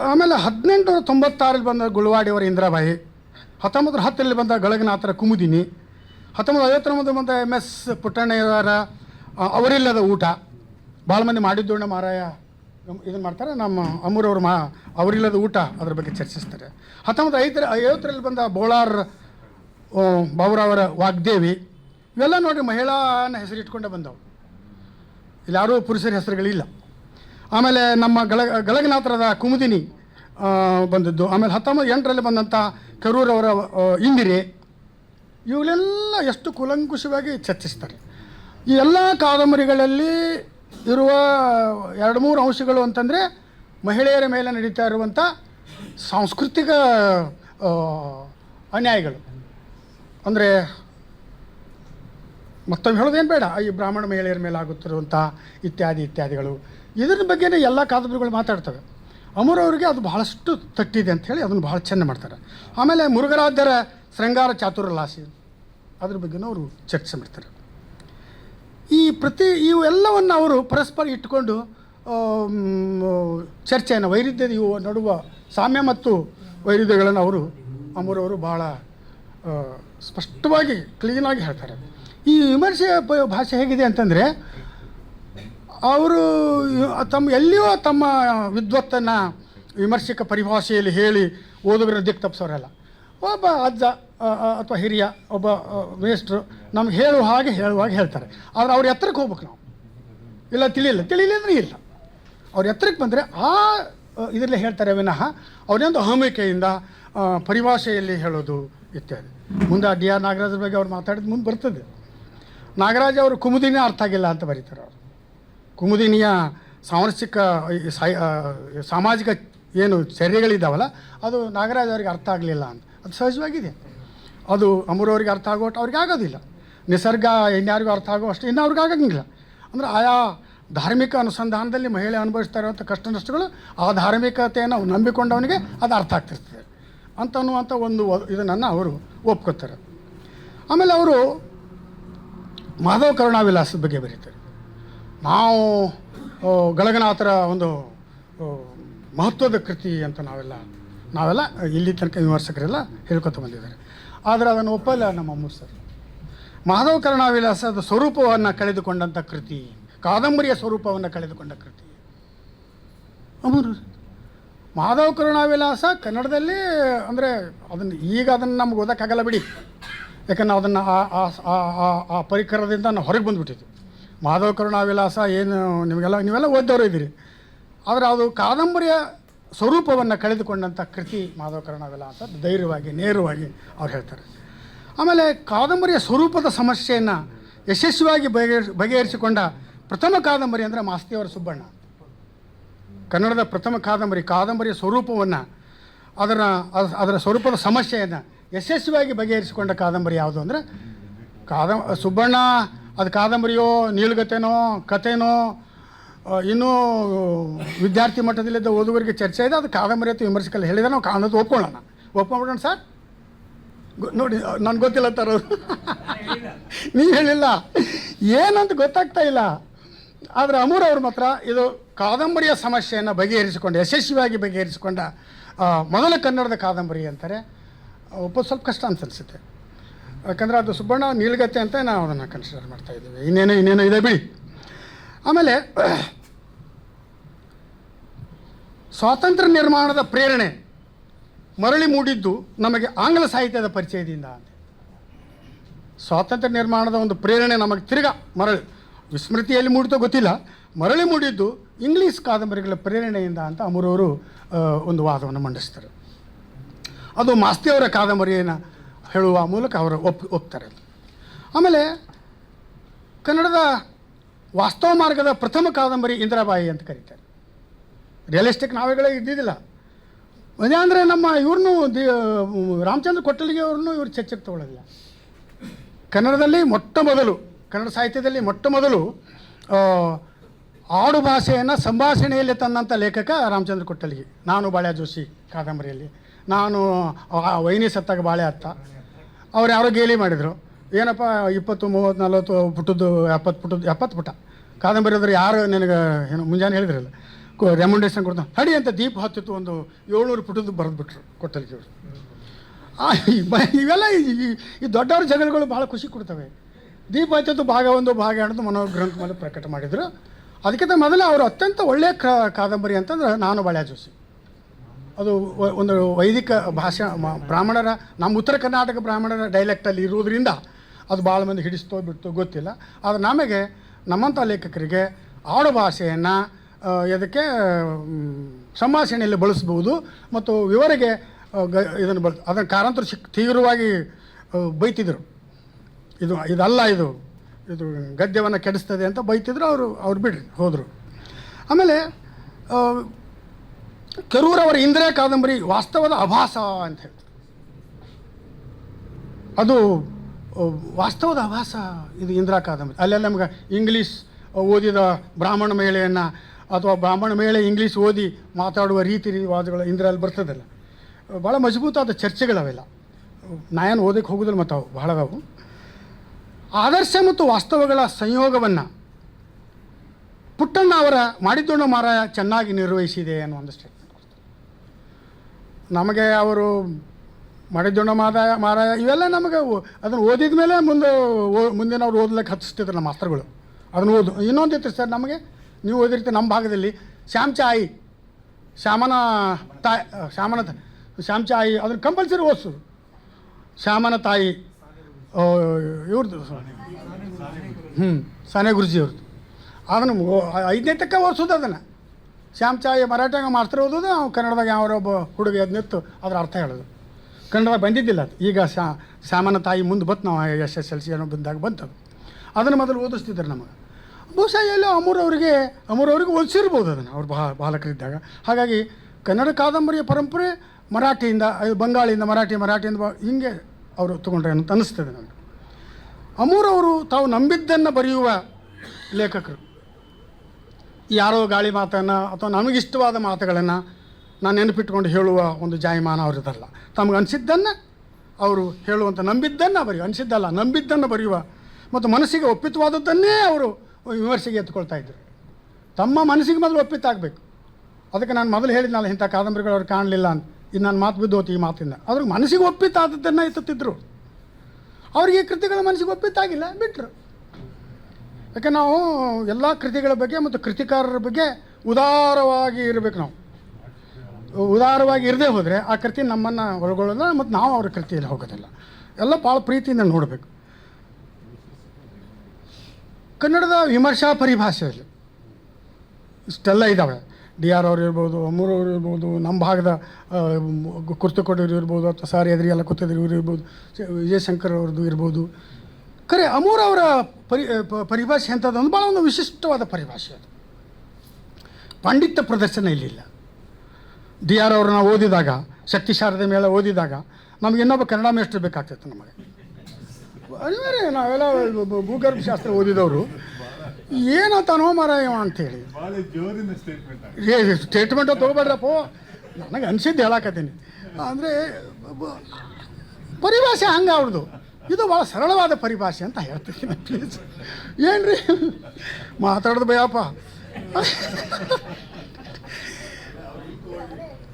ಆಮೇಲೆ ಹದಿನೆಂಟುನೂರ ತೊಂಬತ್ತಾರಲ್ಲಿ ಬಂದ ಗುಳವಾಡಿಯವರ ಇಂದಿರಾಬಾಯಿ ಹತ್ತೊಂಬತ್ತು ಹತ್ತರಲ್ಲಿ ಬಂದ ಗಳಗನಾಥರ ಕುಮುದಿನಿ ಹತ್ತೊಂಬತ್ತು ಐವತ್ತೊಂಬತ್ತು ಬಂದ ಎಂ ಎಸ್ ಪುಟ್ಟಣ್ಣಯ್ಯವರ ಅವರಿಲ್ಲದ ಊಟ. ಭಾಳ ಮಂದಿ ಮಾಡಿದ್ದೋಣ ಮಾರಾಯ. ಇದನ್ನು ಮಾಡ್ತಾರೆ, ನಮ್ಮ ಅಮ್ಮೂರವ್ರ ಮಾ ಅವರಿಲ್ಲದ ಊಟ ಅದ್ರ ಬಗ್ಗೆ ಚರ್ಚಿಸ್ತಾರೆ. ಹತ್ತೊಂಬತ್ತು ಐದರ ಐವತ್ತರಲ್ಲಿ ಬಂದ ಬೋಳಾರ್ ಬಾಬುರವರ ವಾಗ್ದೇವಿ, ಇವೆಲ್ಲ ನೋಡಿ ಮಹಿಳಾನ ಹೆಸರಿಟ್ಕೊಂಡೇ ಬಂದವು. ಇಲ್ಲಿ ಯಾರೂ ಪುರುಷರ ಹೆಸರುಗಳಿಲ್ಲ. ಆಮೇಲೆ ನಮ್ಮ ಗಳ ಗಳಗನಾಥರದ ಕುಮುದಿನಿ ಬಂದದ್ದು. ಆಮೇಲೆ ಹತ್ತೊಂಬತ್ತು ಎಂಟರಲ್ಲಿ ಬಂದಂಥ ಕರೂರವರ ಇಂದಿರಿ ಇವುಗಳೆಲ್ಲ ಎಷ್ಟು ಕುಲಂಕುಷವಾಗಿ ಚರ್ಚಿಸ್ತಾರೆ. ಈ ಎಲ್ಲ ಕಾದಂಬರಿಗಳಲ್ಲಿ ಇರುವ ಎರಡು ಮೂರು ಅಂಶಗಳು ಅಂತಂದರೆ ಮಹಿಳೆಯರ ಮೇಲೆ ನಡೀತಾ ಇರುವಂಥ ಸಾಂಸ್ಕೃತಿಕ ಅನ್ಯಾಯಗಳು. ಅಂದರೆ ಮತ್ತೊಮ್ಮೆ ಹೇಳೋದೇನು ಬೇಡ. ಈ ಬ್ರಾಹ್ಮಣ ಮಹಿಳೆಯರ ಮೇಲೆ ಆಗುತ್ತಿರುವಂಥ ಇತ್ಯಾದಿ ಇತ್ಯಾದಿಗಳು. ಇದರ ಬಗ್ಗೆನೇ ಎಲ್ಲ ಕಾದಂಬರಿಗಳು ಮಾತಾಡ್ತವೆ. ಅಮರ್ ಅವರಿಗೆ ಅದು ಬಹಳಷ್ಟು ತಟ್ಟಿದೆ ಅಂತ ಹೇಳಿ ಅದನ್ನು ಬಹಳ ಚೆಂದ ಮಾಡ್ತಾರೆ. ಆಮೇಲೆ ಮುರುಘರಾಧ್ಯರ ಶೃಂಗಾರ ಚಾತುರ್ಲಾಸಿ ಅದ್ರ ಬಗ್ಗೆನೂ ಅವರು ಚರ್ಚೆ ಮಾಡ್ತಾರೆ. ಈ ಪ್ರತಿ ಇವೆಲ್ಲವನ್ನು ಅವರು ಪರಸ್ಪರ ಇಟ್ಟುಕೊಂಡು ಚರ್ಚೆಯನ್ನು ವೈರುಧ್ಯದ ಇವು ನಡುವ ಸಾಮ್ಯ ಮತ್ತು ವೈರುಧ್ಯಗಳನ್ನು ಅವರು ಅಮರವರು ಭಾಳ ಸ್ಪಷ್ಟವಾಗಿ, ಕ್ಲೀನಾಗಿ ಹೇಳ್ತಾರೆ. ಈ ವಿಮರ್ಶೆ ಭಾಷೆ ಹೇಗಿದೆ ಅಂತಂದರೆ ಅವರು ತಮ್ಮ ಎಲ್ಲಿಯೋ ತಮ್ಮ ವಿದ್ವತ್ತನ್ನು ವಿಮರ್ಶಕ ಪರಿಭಾಷೆಯಲ್ಲಿ ಹೇಳಿ ಓದುಗರ ದಿಕ್ಕು ತಪ್ಪಿಸೋರಲ್ಲ. ಒಬ್ಬ ಅಜ್ಜ ಅಥವಾ ಹಿರಿಯ ಒಬ್ಬ ಆ, ಮೇಷ್ಟ್ರು ನಮ್ಗೆ ಹೇಳುವ ಹಾಗೆ ಹೇಳುವಾಗ ಹೇಳ್ತಾರೆ. ಆದರೆ ಅವ್ರ ಎತ್ತರಕ್ಕೆ ಹೋಗ್ಬೇಕು ನಾವು. ಇಲ್ಲ ತಿಳಿಯಿಲ್ಲ. ತಿಳಿಯಿಲ್ಲ ಅಂದರೆ ಇಲ್ಲ. ಅವ್ರ ಎತ್ತರಕ್ಕೆ ಬಂದರೆ ಆ ಇದರಲ್ಲೇ ಹೇಳ್ತಾರೆ ವಿನಃ ಅವರೊಂದು ಅಹಮಿಕೆಯಿಂದ ಪರಿಭಾಷೆಯಲ್ಲಿ ಹೇಳೋದು ಇತ್ಯಾದಿ. ಮುಂದೆ ಡಿ ಆರ್ ನಾಗರಾಜರ ಬಗ್ಗೆ ಅವ್ರು ಮಾತಾಡಿದ ಮುಂದೆ ಬರ್ತದೆ. ನಾಗರಾಜ್ ಅವರು ಕುಮುದಿನೇ ಅರ್ಥ ಆಗಿಲ್ಲ ಅಂತ ಬರೀತಾರೆ ಅವರು. ಕುಮುದಿನಿಯ ಸಾಂಸ್ಕೃತಿಕ ಸೈ- ಸಾಮಾಜಿಕ ಏನು ಚರ್ಯಗಳಿದ್ದಾವಲ್ಲ, ಅದು ನಾಗರಾಜ್ ಅವರಿಗೆ ಅರ್ಥ ಆಗಲಿಲ್ಲ ಅಂತ. ಅದು ಸಹಜವಾಗಿದೆ. ಅದು ಅಮರವರಿಗೆ ಅರ್ಥ ಆಗೋಟ್ಟು ಅವ್ರಿಗೆ ಆಗೋದಿಲ್ಲ. ನಿಸರ್ಗ ಇನ್ಯಾರಿಗೂ ಅರ್ಥ ಆಗೋ ಅಷ್ಟು ಇನ್ನೂ ಅವ್ರಿಗೆ ಆಗೋಂಗಿಲ್ಲ. ಅಂದರೆ ಆಯಾ ಧಾರ್ಮಿಕ ಅನುಸಂಧಾನದಲ್ಲಿ ಮಹಿಳೆ ಅನುಭವಿಸ್ತಾ ಇರುವಂಥ ಕಷ್ಟ ನಷ್ಟಗಳು, ಆ ಧಾರ್ಮಿಕತೆಯನ್ನು ನಂಬಿಕೊಂಡವನಿಗೆ ಅದು ಅರ್ಥ ಆಗ್ತಿರ್ತದೆ. ಅಂತ ಅನ್ನುವಂಥ ಒಂದು ಇದನ್ನು ಅವರು ಒಪ್ಕೋತಾರೆ. ಆಮೇಲೆ ಅವರು ಮಾಧವ ಕರುಣಾವಿಲಾಸದ ಬಗ್ಗೆ ಬರೀತಾರೆ. ನಾವು ಗಳಗನಾಥರ ಒಂದು ಮಹತ್ವದ ಕೃತಿ ಅಂತ ನಾವೆಲ್ಲ ನಾವೆಲ್ಲ ಇಲ್ಲಿ ತನಕ ವಿಮರ್ಶಕರೆಲ್ಲ ಹೇಳ್ಕೊತ ಬಂದಿದ್ದಾರೆ. ಆದರೆ ಅದನ್ನು ಒಪ್ಪಲ್ಲ ನಮ್ಮ ಅಮ್ಮು ಸರ್. ಮಾಧವ ಕರುಣಾವಿಲಾಸದ ಸ್ವರೂಪವನ್ನು ಕಳೆದುಕೊಂಡಂಥ ಕೃತಿ. ಕಾದಂಬರಿಯ ಸ್ವರೂಪವನ್ನು ಕಳೆದುಕೊಂಡ ಕೃತಿ. ಅಮರು, ಮಾಧವ ಕರುಣಾವಿಲಾಸ ಕನ್ನಡದಲ್ಲಿ, ಅಂದರೆ ಅದನ್ನು, ಈಗ ಅದನ್ನು ನಮ್ಗೆ ಓದೋಕ್ಕಾಗಲ್ಲ ಬಿಡಿ. ಯಾಕಂದ್ರೆ ಅದನ್ನು ಆ- ಆ ಪರಿಕರದಿಂದ ನಾವು ಹೊರಗೆ ಬಂದುಬಿಟ್ಟಿದ್ವಿ ಮಾಧವ ಕರುಣಾವಿಲಾಸ ಏನು ನಿಮಗೆಲ್ಲ ನೀವೆಲ್ಲ ಓದ್ದವರು ಇದ್ದೀರಿ. ಆದರೆ ಅದು ಕಾದಂಬರಿಯ ಸ್ವರೂಪವನ್ನು ಕಳೆದುಕೊಂಡಂಥ ಕೃತಿ ಮಾಧವ ಕರುಣಾವಿಲಾಸ ಧೈರ್ಯವಾಗಿ, ನೇರವಾಗಿ ಅವ್ರು ಹೇಳ್ತಾರೆ. ಆಮೇಲೆ ಕಾದಂಬರಿಯ ಸ್ವರೂಪದ ಸಮಸ್ಯೆಯನ್ನು ಯಶಸ್ವಿಯಾಗಿ ಬಗೆ ಬಗೆಹರಿಸಿಕೊಂಡ ಪ್ರಥಮ ಕಾದಂಬರಿ ಅಂದರೆ ಮಾಸ್ತಿಯವರ ಸುಬ್ಬಣ್ಣ. ಕನ್ನಡದ ಪ್ರಥಮ ಕಾದಂಬರಿ, ಕಾದಂಬರಿಯ ಸ್ವರೂಪವನ್ನು ಅದರ ಅದರ ಸ್ವರೂಪದ ಸಮಸ್ಯೆಯನ್ನು ಯಶಸ್ವಿಯಾಗಿ ಬಗೆಹರಿಸಿಕೊಂಡ ಕಾದಂಬರಿ ಯಾವುದು ಅಂದರೆ ಕಾದ ಸುಬ್ಬಣ್ಣ ಅದು ಕಾದಂಬರಿಯೋ, ನೀಳ್ಗತೆನೋ, ಕಥೆನೋ ಇನ್ನೂ ವಿದ್ಯಾರ್ಥಿ ಮಟ್ಟದಲ್ಲಿದ್ದ ಓದುವರಿಗೆ ಚರ್ಚೆ ಇದೆ. ಅದು ಕಾದಂಬರಿ ಅಥವಾ ವಿಮರ್ಶಕಲ್ಲಿ ಹೇಳಿದೆ ನಾವು ಕಾಣೋದು ಒಪ್ಕೊಳ್ಳೋಣ. ಒಪ್ಕೊಂಬಿಡೋಣ ಸರ್? ನೋಡಿ ನನ್ಗೆ ಗೊತ್ತಿಲ್ಲ ತರೋದು ನೀವು ಹೇಳಿಲ್ಲ. ಏನಂತ ಗೊತ್ತಾಗ್ತಾ ಇಲ್ಲ. ಆದರೆ ಅಮೂರ್ ಅವ್ರ ಮಾತ್ರ ಇದು ಕಾದಂಬರಿಯ ಸಮಸ್ಯೆಯನ್ನು ಬಗೆಹರಿಸಿಕೊಂಡು, ಯಶಸ್ವಿಯಾಗಿ ಬಗೆಹರಿಸಿಕೊಂಡ ಮೊದಲ ಕನ್ನಡದ ಕಾದಂಬರಿ ಅಂತಾರೆ. ಒಬ್ಬ ಸ್ವಲ್ಪ ಕಷ್ಟ ಅಂತ ಅನಿಸುತ್ತೆ ಯಾಕಂದರೆ ಅದು ಸುಬ್ಬಣ್ಣ ನೀಲ್ಗತ್ತೆ ಅಂತ ನಾವು ಅದನ್ನು ಕನ್ಸಿಡರ್ ಮಾಡ್ತಾ ಇದ್ದೀವಿ. ಇನ್ನೇನೋ ಇನ್ನೇನೋ ಇದೆ ಬಿಡಿ. ಆಮೇಲೆ, ಸ್ವಾತಂತ್ರ್ಯ ನಿರ್ಮಾಣದ ಪ್ರೇರಣೆ ಮರಳಿ ಮೂಡಿದ್ದು ನಮಗೆ ಆಂಗ್ಲ ಸಾಹಿತ್ಯದ ಪರಿಚಯದಿಂದ ಅಂತ. ಸ್ವಾತಂತ್ರ್ಯ ನಿರ್ಮಾಣದ ಒಂದು ಪ್ರೇರಣೆ ನಮಗೆ ತಿರ್ಗ ಮರಳಿ, ವಿಸ್ಮೃತಿಯಲ್ಲಿ ಮೂಡಿತೋ ಗೊತ್ತಿಲ್ಲ, ಮರಳಿ ಮೂಡಿದ್ದು ಇಂಗ್ಲೀಷ್ ಕಾದಂಬರಿಗಳ ಪ್ರೇರಣೆಯಿಂದ ಅಂತ ಅಮರವರು ಒಂದು ವಾದವನ್ನು ಮಂಡಿಸ್ತಾರೆ. ಅದು ಮಾಸ್ತಿಯವರ ಕಾದಂಬರಿಯನ್ನು ಹೇಳುವ ಮೂಲಕ ಅವರು ಒಪ್, ಒಪ್ತಾರೆ. ಆಮೇಲೆ ಕನ್ನಡದ ವಾಸ್ತವ ಮಾರ್ಗದ ಪ್ರಥಮ ಕಾದಂಬರಿ ಇಂದಿರಾಬಾಯಿ ಅಂತ ಕರೀತಾರೆ. ರಿಯಲಿಸ್ಟಿಕ್ ನಾವೆಗಳೇ ಇದ್ದಿದ್ದಿಲ್ಲ. ಅದೇ ಅಂದರೆ ನಮ್ಮ ಇವ್ರನ್ನೂ ದಿ, ರಾಮಚಂದ್ರ ಕೊಟ್ಟಲಿಗೆ ಅವ್ರನ್ನೂ ಇವ್ರು ಚರ್ಚೆಗೆ ತಗೊಳ್ಳೋದಿಲ್ಲ ಕನ್ನಡದಲ್ಲಿ ಮೊಟ್ಟ ಮೊದಲು, ಕನ್ನಡ ಸಾಹಿತ್ಯದಲ್ಲಿ ಮೊಟ್ಟ ಮೊದಲು ಆಡು ಭಾಷೆಯನ್ನು ಸಂಭಾಷಣೆಯಲ್ಲಿ ತಂದಂಥ ಲೇಖಕ ರಾಮಚಂದ್ರ ಕೊಟ್ಟಲಿಗೆ. ನಾನು ಬಾಳೆ ಜೋಶಿ ಕಾದಂಬರಿಯಲ್ಲಿ. ನಾನು ವೈನಿ ಸತ್ತಾಗ ಬಾಳೆ ಅತ್ತ. ಅವ್ರು ಯಾರೋ ಗೇಲಿ ಮಾಡಿದರು. ಏನಪ್ಪ, ಇಪ್ಪತ್ತು, ಮೂವತ್ತು, ನಲ್ವತ್ತು, ಪುಟ್ಟದ್ದು ಎಪ್ಪತ್ತು ಪುಟದ್ದು ಎಪ್ಪತ್ತು ಪುಟ. ಕಾದಂಬರಿ ಅಂದ್ರೆ ಯಾರು ನಿನಗೆ ಏನು ಮುಂಜಾನೆ ಹೇಳಿದ್ರಲ್ಲ? ರೆಮಂಡೇಶನ್ ಕೊಡ್ತಾನೆ ಹಡಿ ಅಂತ ದೀಪ ಹತ್ತಿತ್ತು ಒಂದು ಏಳ್ನೂರು ಪುಟದ್ದು ಬರೆದ್ಬಿಟ್ರು ಕೊಟ್ಟಲ್ಲಿ ಅವರು ಇವೆಲ್ಲ ಈ- ದೊಡ್ಡವ್ರ ಜಗಳಗಳು ಭಾಳ ಖುಷಿ ಕೊಡ್ತವೆ. ದೀಪ ಹತ್ತಿತ್ತು ಭಾಗ ಒಂದು, ಭಾಗ ಎರಡು ಮನೋಗ್ರಂಥ ಮೇಲೆ ಪ್ರಕಟ ಮಾಡಿದರು. ಅದಕ್ಕಿಂತ ಮೊದಲು ಅವರು ಅತ್ಯಂತ ಒಳ್ಳೆಯ ಕ ಕಾದಂಬರಿ ಅಂತಂದ್ರೆ ನಾನು ಬಾಳ್ಯ ಜೋಶಿ. ಅದು ಒಂದು ವೈದಿಕ ಭಾಷೆ ಬ್ರಾಹ್ಮಣರ, ನಮ್ಮ ಉತ್ತರ ಕರ್ನಾಟಕ ಬ್ರಾಹ್ಮಣರ ಡೈಲೆಕ್ಟಲ್ಲಿ ಇರುವುದರಿಂದ ಅದು ಭಾಳ ಮಂದಿ ಹಿಡಿಸ್ತೋ ಬಿಡ್ತೋ ಗೊತ್ತಿಲ್ಲ. ಆದರೆ ನಮಗೆ ನಮ್ಮಂಥ ಲೇಖಕರಿಗೆ ಆಡು ಭಾಷೆಯನ್ನು ಇದಕ್ಕೆ ಸಂಭಾಷಣೆಯಲ್ಲಿ ಬಳಸ್ಬೋದು ಮತ್ತು ವಿವರಿಗೆ ಗ, ಇದನ್ನು ಬಳ ಅದನ್ನು ಕಾರಂತರು ಶಿಕ್ ತೀವ್ರವಾಗಿ ಬೈತಿದ್ರು. ಇದು, ಇದಲ್ಲ ಇದು ಇದು ಗದ್ಯವನ್ನು ಕೆಡಿಸ್ತದೆ ಅಂತ ಬೈತಿದ್ರು, ಅವರು, ಅವ್ರು ಬಿಡ್ರಿ, ಹೋದರು. ಆಮೇಲೆ ಕೆರೂರವರ ಇಂದಿರಾ ಕಾದಂಬರಿ ವಾಸ್ತವದ ಅಭಾಸ ಅಂತ ಹೇಳ್ತಾರೆ. ಅದು ವಾಸ್ತವದ ಅಭಾಸ ಇದು ಇಂದಿರಾ ಕಾದಂಬರಿ. ಅಲ್ಲೆಲ್ಲ ನಮ್ಗೆ ಇಂಗ್ಲೀಷ್ ಓದಿದ ಬ್ರಾಹ್ಮಣ ಮಹಿಳೆಯನ್ನು ಅಥವಾ ಬ್ರಾಹ್ಮಣ ಮಹಿಳೆ ಇಂಗ್ಲೀಷ್ ಓದಿ ಮಾತಾಡುವ ರೀತಿ ವಾದಗಳು ಇಂದ್ರಲ್ಲಿ ಬರ್ತದಲ್ಲ. ಭಾಳ ಮಜಬೂತಾದ ಚರ್ಚೆಗಳವೆಲ್ಲ. ನಾಯನ್ ಓದಕ್ಕೆ ಹೋಗೋದಿಲ್ಲ ಮತ್ತು ಅವು ಭಾಳ ಅವು ಆದರ್ಶ ಮತ್ತು ವಾಸ್ತವಗಳ ಸಂಯೋಗವನ್ನು ಪುಟ್ಟಣ್ಣ ಅವರ ಮಾಡಿದ್ದೋಣ ಮಾರಾಯ ಚೆನ್ನಾಗಿ ನಿರ್ವಹಿಸಿದೆ ಅನ್ನೋ ಒಂದು ನಮಗೆ ಅವರು ಮಾಡಿದ್ದೋಣ ಮಾದಾಯ ಮಾರಾಯ ಇವೆಲ್ಲ ನಮಗೆ ಅದನ್ನು ಓದಿದ ಮೇಲೆ ಮುಂದೆ ಓ- ಮುಂದಿನವ್ರು ಓದ್ಲಿಕ್ಕೆ ಹತ್ತಿಸ್ತಿದ್ರು ನಮ್ಮ ಅಸ್ತ್ರಗಳು ಅದನ್ನು ಓದು ಇನ್ನೊಂದು ಇತ್ತು ಸರ್ ನಮಗೆ. ನೀವು ಓದಿರ್ತೀರಿ ನಮ್ಮ ಭಾಗದಲ್ಲಿ. ಶ್ಯಾಮ್ಚಾಯಿ ಶ್ಯಾಮನ ತಾಯಿ ಶ್ಯಾಮನ ಶ್ಯಾಮ್ ಚಾಯಿ ಅದನ್ನು ಕಂಪಲ್ಸರಿ ಓದಿಸು ಶ್ಯಾಮನ ತಾಯಿ. ಇವ್ರದ್ದು ಹ್ಞೂ ಸಾನೆ ಗುರುಜಿ ಅವ್ರದ್ದು ಅದನ್ನು ಐದನೇ ತಕ್ಕ ಓದಿಸೋದು ಅದನ್ನು. ಶ್ಯಾಮ್ ಚಾಯ್ ಮರಾಠಾಗ ಮಾಸ್ತರ್ ಓದೋದು ಅವ್ನು ಕನ್ನಡದಾಗ ಯಾವೊಬ್ಬ ಹುಡುಗ ಅದು ನಿಂತು ಅದ್ರ ಅರ್ಥ ಹೇಳೋದು. ಕನ್ನಡ ಬಂದಿದ್ದಿಲ್ಲ ಅದು. ಈಗ ಶಾ, ಶ್ಯಾಮನ ತಾಯಿ ಮುಂದೆ ಬಂತು ನಾವು ಎಸ್ ಎಸ್ ಎಲ್ ಸಿ ಅನ್ನೋ ಬಂದಾಗ ಬಂತು. ಅದನ್ನು ಮೊದಲು ಓದಿಸ್ತಿದ್ರು ನಮಗೆ. ಬಹುಶಃ ಎಲ್ಲೋ ಅಮೂರ್ ಅವರಿಗೆ ಅಮೂರ್ ಅವರಿಗೆ ಓದಿಸಿರ್ಬೋದು ಅದನ್ನು, ಅವ್ರು ಬಾ ಬಾಲಕರಿದ್ದಾಗ. ಹಾಗಾಗಿ ಕನ್ನಡ ಕಾದಂಬರಿಯ ಪರಂಪರೆ ಮರಾಠಿಯಿಂದ ಬಂಗಾಳಿಯಿಂದ ಮರಾಠಿ, ಮರಾಠಿಯಿಂದ ಹಿಂಗೆ ಅವರು ತೊಗೊಂಡ್ರೆ ಅಂತ ಅನ್ನಿಸ್ತದೆ ನನಗೆ ಅಮೂರವರು ತಾವು ನಂಬಿದ್ದನ್ನು ಬರೆಯುವ ಲೇಖಕರು. ಯಾರೋ ಗಾಳಿ ಮಾತನ್ನು ಅಥವಾ ನಮಗಿಷ್ಟವಾದ ಮಾತುಗಳನ್ನು ನಾನು ನೆನಪಿಟ್ಕೊಂಡು ಹೇಳುವ ಒಂದು ಜಾಯಮಾನ ಅವ್ರದ್ದಲ್ಲ ತಮಗೆ ಅನಿಸಿದ್ದನ್ನು ಅವರು ಹೇಳುವಂಥ ನಂಬಿದ್ದನ್ನು ಬರೆಯುವ ಅನಿಸಿದ್ದಲ್ಲ, ನಂಬಿದ್ದನ್ನು ಬರೆಯುವ ಮತ್ತು ಮನಸ್ಸಿಗೆ ಒಪ್ಪಿತವಾದದ್ದನ್ನೇ ಅವರು ವಿಮರ್ಶೆಗೆ ಎತ್ಕೊಳ್ತಾ ಇದ್ದರು ತಮ್ಮ ಮನಸ್ಸಿಗೆ ಮೊದಲು ಒಪ್ಪಿತ್ತಾಗಬೇಕು. ಅದಕ್ಕೆ ನಾನು ಮೊದಲು ಹೇಳಿದ್ನಲ್ಲ, ಇಂಥ ಕಾದಂಬರಿಗಳು ಅವ್ರು ಕಾಣಲಿಲ್ಲ ಅಂತ. ಇದು ನನ್ನ ಮಾತು ಬಿದ್ದು ಹೋತು ಈ ಮಾತಿಂದ. ಅದ್ರ ಮನಸ್ಸಿಗೆ ಒಪ್ಪಿತ್ತಾದದ್ದನ್ನು ಎತ್ತುತ್ತಿದ್ದರು ಅವ್ರಿಗೆ ಕೃತಿಗಳ ಮನಸ್ಸಿಗೆ ಒಪ್ಪಿತ್ತಾಗಿಲ್ಲ ಬಿಟ್ಟರು ಯಾಕೆ ನಾವು ಎಲ್ಲ ಕೃತಿಗಳ ಬಗ್ಗೆ ಮತ್ತು ಕೃತಿಕಾರರ ಬಗ್ಗೆ ಉದಾರವಾಗಿ ಇರಬೇಕು ನಾವು. ಉದಾರವಾಗಿ ಇರದೇ ಹೋದರೆ ಆ ಕೃತಿ ನಮ್ಮನ್ನು ಒಳಗೊಳ್ಳೋಲ್ಲ ಮತ್ತು ನಾವು ಅವ್ರ ಕೃತಿಯಲ್ಲಿ ಹೋಗೋದಿಲ್ಲ. ಎಲ್ಲ ಭಾಳ ಪ್ರೀತಿಯಿಂದ ನೋಡಬೇಕು. ಕನ್ನಡದ ವಿಮರ್ಶಾ ಪರಿಭಾಷೆಯಲ್ಲಿ ಇಷ್ಟೆಲ್ಲ ಇದ್ದಾವೆ ಡಿ ಆರ್ ಅವ್ರು ಇರ್ಬೋದು ಅವರು ಇರ್ಬೋದು, ನಮ್ಮ ಭಾಗದ ಕುರ್ತಕೋಟರು ಇರ್ಬೋದು, ಅಥವಾ ಸಾರಿ ಎದುರಿ ಎಲ್ಲ ಕೂತಿದ್ರು ಇವ್ರು ಇರ್ಬೋದು ವಿಜಯಶಂಕರ್ ಅವ್ರದ್ದು ಇರ್ಬೋದು. ಖರೆ ಅಮೂರ್ ಅವರ ಪರಿ ಪರಿಭಾಷೆ ಅಂಥದ್ದು ಭಾಳ ಒಂದು ವಿಶಿಷ್ಟವಾದ ಪರಿಭಾಷೆ ಅದು. ಪಾಂಡಿತ್ಯ ಪ್ರದರ್ಶನ ಇಲ್ಲಿಲ್ಲ. ಡಿ ಆರ್ ಅವ್ರನ್ನ ಓದಿದಾಗ ಶಕ್ತಿ ಶಾರದೆ ಮೇಲೆ ಓದಿದಾಗ ನಮ್ಗೆ ಇನ್ನೊಬ್ಬ ಕನ್ನಡ ಮೇಷ್ಟ್ರು ಬೇಕಾಗ್ತಿತ್ತು ನಮಗೆ. ಅಲ್ವೇ ನಾವೆಲ್ಲ ಭೂಗರ್ಭಶಾಸ್ತ್ರ ಭೂಗರ್ಭ ಶಾಸ್ತ್ರ ಓದಿದವರು ಏನಂತಾನೋ ಮಾರಾಯ ಅಂತೇಳಿ ಬಹಳ ಜೋರಿನ ಸ್ಟೇಟ್ಮೆಂಟ್ ಏ ಸ್ಟೇಟ್ಮೆಂಟು ತೊಗೊಬೇಡ್ರಪ್ಪ. ನನಗೆ ಅನಿಸಿದ್ದು ಹೇಳಕತ್ತೀನಿ. ಅಂದರೆ ಪರಿಭಾಷೆ ಹಂಗೆ ಅವ್ರದ್ದು ಇದು ಭಾಳ ಸರಳವಾದ ಪರಿಭಾಷೆ ಅಂತ ಹೇಳ್ತೀನಿ. ಪ್ಲೀಸ್ ರೀ ಮಾತಾಡೋದು ಭಯಪ್ಪ.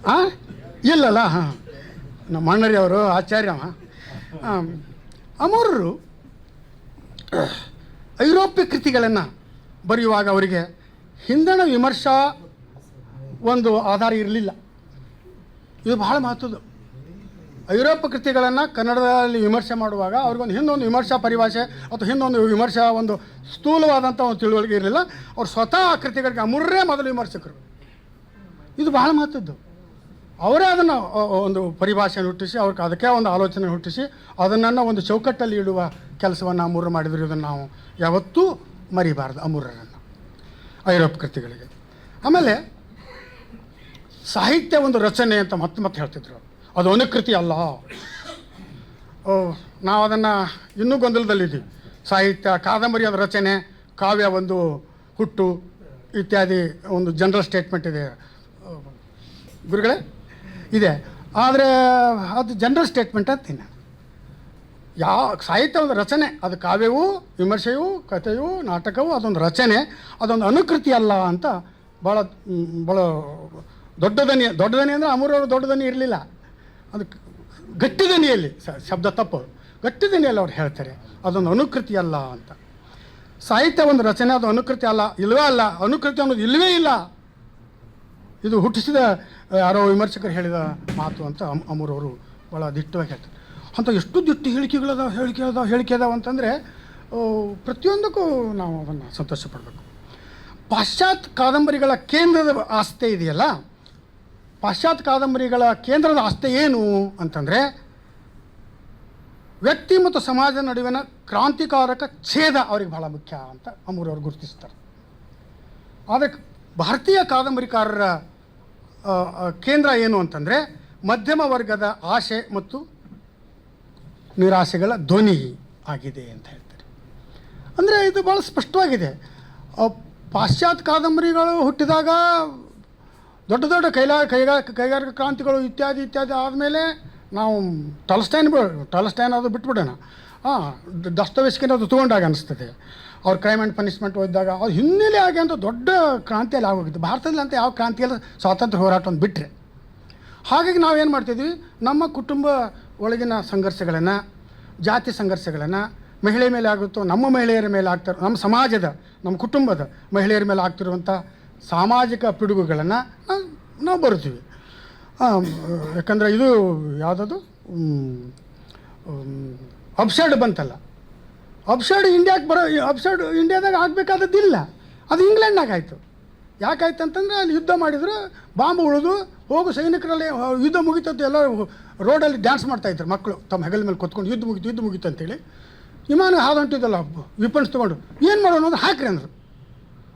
ಹಾಂ ಇಲ್ಲಲ್ಲ ಹಾಂ. ನಮ್ಮ ಅಣ್ಣರಿ ಅವರು ಆಚಾರ್ಯ ಅಮೂರರು ಆಮ್, ಅಮರರು ಐರೋಪ್ಯ ಕೃತಿಗಳನ್ನು ಬರೆಯುವಾಗ ಅವರಿಗೆ ಹಿಂದಣ ವಿಮರ್ಶಾ ಒಂದು ಆಧಾರ ಇರಲಿಲ್ಲ. ಇದು ಬಹಳ ಮಹತ್ವದ್ದು. ಐರೋಪ್ಯ ಕೃತಿಗಳನ್ನು ಕನ್ನಡದಲ್ಲಿ ವಿಮರ್ಶೆ ಮಾಡುವಾಗ ಅವ್ರಿಗೊಂದು ಹಿಂದೊಂದು ವಿಮರ್ಶಾ ಪರಿಭಾಷೆ ಅಥವಾ ಹಿಂದೊಂದು ವಿಮರ್ಶಾ ಒಂದು ಸ್ಥೂಲವಾದಂಥ ಒಂದು ತಿಳುವಳಿಕೆ ಇರಲಿಲ್ಲ. ಅವ್ರು ಸ್ವತಃ ಆ ಕೃತಿಗಳಿಗೆ ಅಮೂರ್ರೇ ಮೊದಲು ವಿಮರ್ಶಕರು. ಇದು ಬಹಳ ಮಹತ್ವದ್ದು. ಅವರೇ ಅದನ್ನು ಒಂದು ಪರಿಭಾಷೆಯನ್ನು ಹುಟ್ಟಿಸಿ ಅವ್ರಿಗೆ ಅದಕ್ಕೆ ಒಂದು ಆಲೋಚನೆ ಹುಟ್ಟಿಸಿ ಅದನ್ನು ಒಂದು ಚೌಕಟ್ಟಲ್ಲಿ ಇಡುವ ಕೆಲಸವನ್ನು ಅಮೂರು ಮಾಡಿದ್ರು ಇದನ್ನು ನಾವು ಯಾವತ್ತೂ ಮರಿಬಾರ್ದು, ಅಮೂರರನ್ನು. ಐರೋಪ್ ಕೃತಿಗಳಿಗೆ. ಆಮೇಲೆ ಸಾಹಿತ್ಯ ಒಂದು ರಚನೆ ಅಂತ ಮತ್ತೆ ಮತ್ತೆ ಹೇಳ್ತಿದ್ರು ಅದು ಅನುಕೃತಿ ಅಲ್ಲ. ಓ, ನಾವು ಅದನ್ನು ಇನ್ನೂ ಗೊಂದಲದಲ್ಲಿದ್ದೀವಿ ಸಾಹಿತ್ಯ ಕಾದಂಬರಿ ರಚನೆ, ಕಾವ್ಯ ಒಂದು ಹುಟ್ಟು, ಇತ್ಯಾದಿ ಒಂದು ಜನರಲ್ ಸ್ಟೇಟ್ಮೆಂಟ್ ಇದೆ. ಗುರುಗಳೇ, ಇದೆ. ಆದರೆ ಅದು ಜನರಲ್ ಸ್ಟೇಟ್ಮೆಂಟ್ ಅಂತೀನಿ ಯಾವ ಸಾಹಿತ್ಯ ಒಂದು ರಚನೆ, ಅದು ಕಾವ್ಯವೂ, ವಿಮರ್ಶೆಯೂ, ಕಥೆಯೂ, ನಾಟಕವೂ, ಅದೊಂದು ರಚನೆ, ಅದೊಂದು ಅನುಕೃತಿ ಅಲ್ಲ ಅಂತ ಭಾಳ ಭಾಳ ದೊಡ್ಡದನಿ ದೊಡ್ಡದನಿ ದೊಡ್ಡ ದನಿ ಅಂದರೆ ಅಮೂರವರು ದೊಡ್ಡದನಿ ಇರಲಿಲ್ಲ. ಅದು ಗಟ್ಟಿ ದನಿಯಲ್ಲಿ ಶಬ್ದ ತಪ್ಪು. ಗಟ್ಟಿ ದನಿಯಲ್ಲಿ ಅವ್ರು ಹೇಳ್ತಾರೆ, ಅದೊಂದು ಅನುಕೃತಿ ಅಲ್ಲ ಅಂತ. ಸಾಹಿತ್ಯ ಒಂದು ರಚನೆ, ಅದು ಅನುಕೃತಿ ಅಲ್ಲ ಇಲ್ಲವೇ ಅಲ್ಲ, ಅನುಕೃತಿ ಅನ್ನೋದು ಇಲ್ಲವೇ ಇಲ್ಲ. ಇದು ಹುಟ್ಟಿಸಿದ ಯಾರೋ ವಿಮರ್ಶಕರು ಹೇಳಿದ ಮಾತು ಅಂತ ಅಮ್, ಅಮೂರವರು ಭಾಳ ದಿಟ್ಟವಾಗಿ ಹೇಳ್ತಾರೆ. ಅಂತ ಎಷ್ಟು ದಿಟ್ಟು ಹೇಳಿಕೆಗಳದಾವ ಹೇಳಿಕೆ ಅದಾವ ಹೇಳಿಕೆ ಅದಾವ ಅಂತಂದರೆ ಪ್ರತಿಯೊಂದಕ್ಕೂ ನಾವು ಅದನ್ನು ಸಂತೋಷ ಪಡಬೇಕು. ಪಾಶ್ಚಾತ್ಯ ಕಾದಂಬರಿಗಳ ಕೇಂದ್ರದ ಆಸ್ತೆ ಇದೆಯಲ್ಲ ಪಾಶ್ಚಾತ್ಯ ಕಾದಂಬರಿಗಳ ಕೇಂದ್ರದ ಆಸ್ತೆ ಏನು ಅಂತಂದರೆ, ವ್ಯಕ್ತಿ ಮತ್ತು ಸಮಾಜದ ನಡುವಿನ ಕ್ರಾಂತಿಕಾರಕ ಛೇದ ಅವ್ರಿಗೆ ಬಹಳ ಮುಖ್ಯ ಅಂತ ಅಮೂರವ್ರು ಗುರುತಿಸ್ತಾರೆ. ಅದಕ್ಕೆ ಭಾರತೀಯ ಕಾದಂಬರಿಕಾರರ ಕೇಂದ್ರ ಏನು ಅಂತಂದರೆ, ಮಧ್ಯಮ ವರ್ಗದ ಆಶೆ ಮತ್ತು ನಿರಾಶೆಗಳ ಧ್ವನಿ ಆಗಿದೆ ಅಂತ ಹೇಳ್ತಾರೆ. ಅಂದರೆ ಇದು ಭಾಳ ಸ್ಪಷ್ಟವಾಗಿದೆ. ಪಾಶ್ಚಾತ್ಯ ಕಾದಂಬರಿಗಳು ಹುಟ್ಟಿದಾಗ ದೊಡ್ಡ ದೊಡ್ಡ ಕೈಲಾ, ಕೈಗಾ, ಕೈಗಾರಿಕಾ ಕ್ರಾಂತಿಗಳು ಇತ್ಯಾದಿ ಇತ್ಯಾದಿ ಆದಮೇಲೆ ನಾವು ಟಲ್ಸ್ಟೈನ್ ಟಲ್ಸ್ಟೈನ್ ಅದು ಬಿಟ್ಬಿಡೋಣ. ಹಾಂ ದಸ್ತವೇಸ್ಕಿನ ಅದು ತೊಗೊಂಡಾಗ ಅನಿಸ್ತದೆ. ಅವ್ರ ಕ್ರೈಮ್ ಆ್ಯಂಡ್ ಪನಿಷ್ಮೆಂಟ್ ಓದಿದಾಗ ಅವ್ರ ಹಿನ್ನೆಲೆ ಆಗಿ ಅಂತ ದೊಡ್ಡ ಕ್ರಾಂತಿಯಲ್ಲಿ ಆಗೋಗಿತ್ತು. ಭಾರತದಲ್ಲಿ ಅಂತ ಯಾವ ಕ್ರಾಂತಿಯಲ್ಲಿ ಸ್ವಾತಂತ್ರ್ಯ ಹೋರಾಟ ಒಂದು ಬಿಟ್ಟರೆ ಹಾಗಾಗಿ ನಾವೇನು ಮಾಡ್ತಿದ್ವಿ? ನಮ್ಮ ಕುಟುಂಬ ಒಳಗಿನ ಸಂಘರ್ಷಗಳನ್ನು, ಜಾತಿ ಸಂಘರ್ಷಗಳನ್ನು ಮಹಿಳೆ ಮೇಲೆ ಆಗುತ್ತೋ, ನಮ್ಮ ಮಹಿಳೆಯರ ಮೇಲೆ ಆಗ್ತಾರೋ, ನಮ್ಮ ಸಮಾಜದ, ನಮ್ಮ ಕುಟುಂಬದ ಮಹಿಳೆಯರ ಮೇಲೆ ಆಗ್ತಿರುವಂಥ ಸಾಮಾಜಿಕ ಪಿಡುಗುಗಳನ್ನು ನಾವು ನಾವು ಬರ್ತೀವಿ ಯಾಕಂದರೆ ಇದು ಯಾವುದದು? ಅಪ್ಸೈಡ್ ಬಂತಲ್ಲ. ಅಪ್ಸೈಡ್ ಇಂಡಿಯಾಕ್ಕೆ ಬರೋ ಅಪ್ಸೈಡ್ ಇಂಡಿಯಾದಾಗ ಆಗಬೇಕಾದದ್ದಿಲ್ಲ. ಅದು ಇಂಗ್ಲೆಂಡ್ನಾಗ ಆಯಿತು ಯಾಕಾಯ್ತು ಅಂತಂದ್ರೆ ಅಲ್ಲಿ ಯುದ್ಧ ಮಾಡಿದ್ರು, ಬಾಂಬ್ ಉಳಿದು ಹೋಗು ಸೈನಿಕರಲ್ಲಿ ಯುದ್ಧ ಮುಗೀತಂತ ಎಲ್ಲ ರೋಡಲ್ಲಿ ಡ್ಯಾನ್ಸ್ ಮಾಡ್ತಾಯಿದ್ರು ಮಕ್ಕಳು. ತಮ್ಮ ಹೆಗಲ ಮೇಲೆ ಕೊತ್ಕೊಂಡು ಯುದ್ಧ ಮುಗಿತು ಯುದ್ಧ ಮುಗಿತು ಅಂತೇಳಿ. ವಿಮಾನ ಹಾದು ಹೊಂಟಿದ್ದಲ್ಲ ವಿಪನ್ಸ್ ತೊಗೊಂಡು. ಏನು ಮಾಡೋಣ ಹಾಕ್ರಿ ಅಂದರು.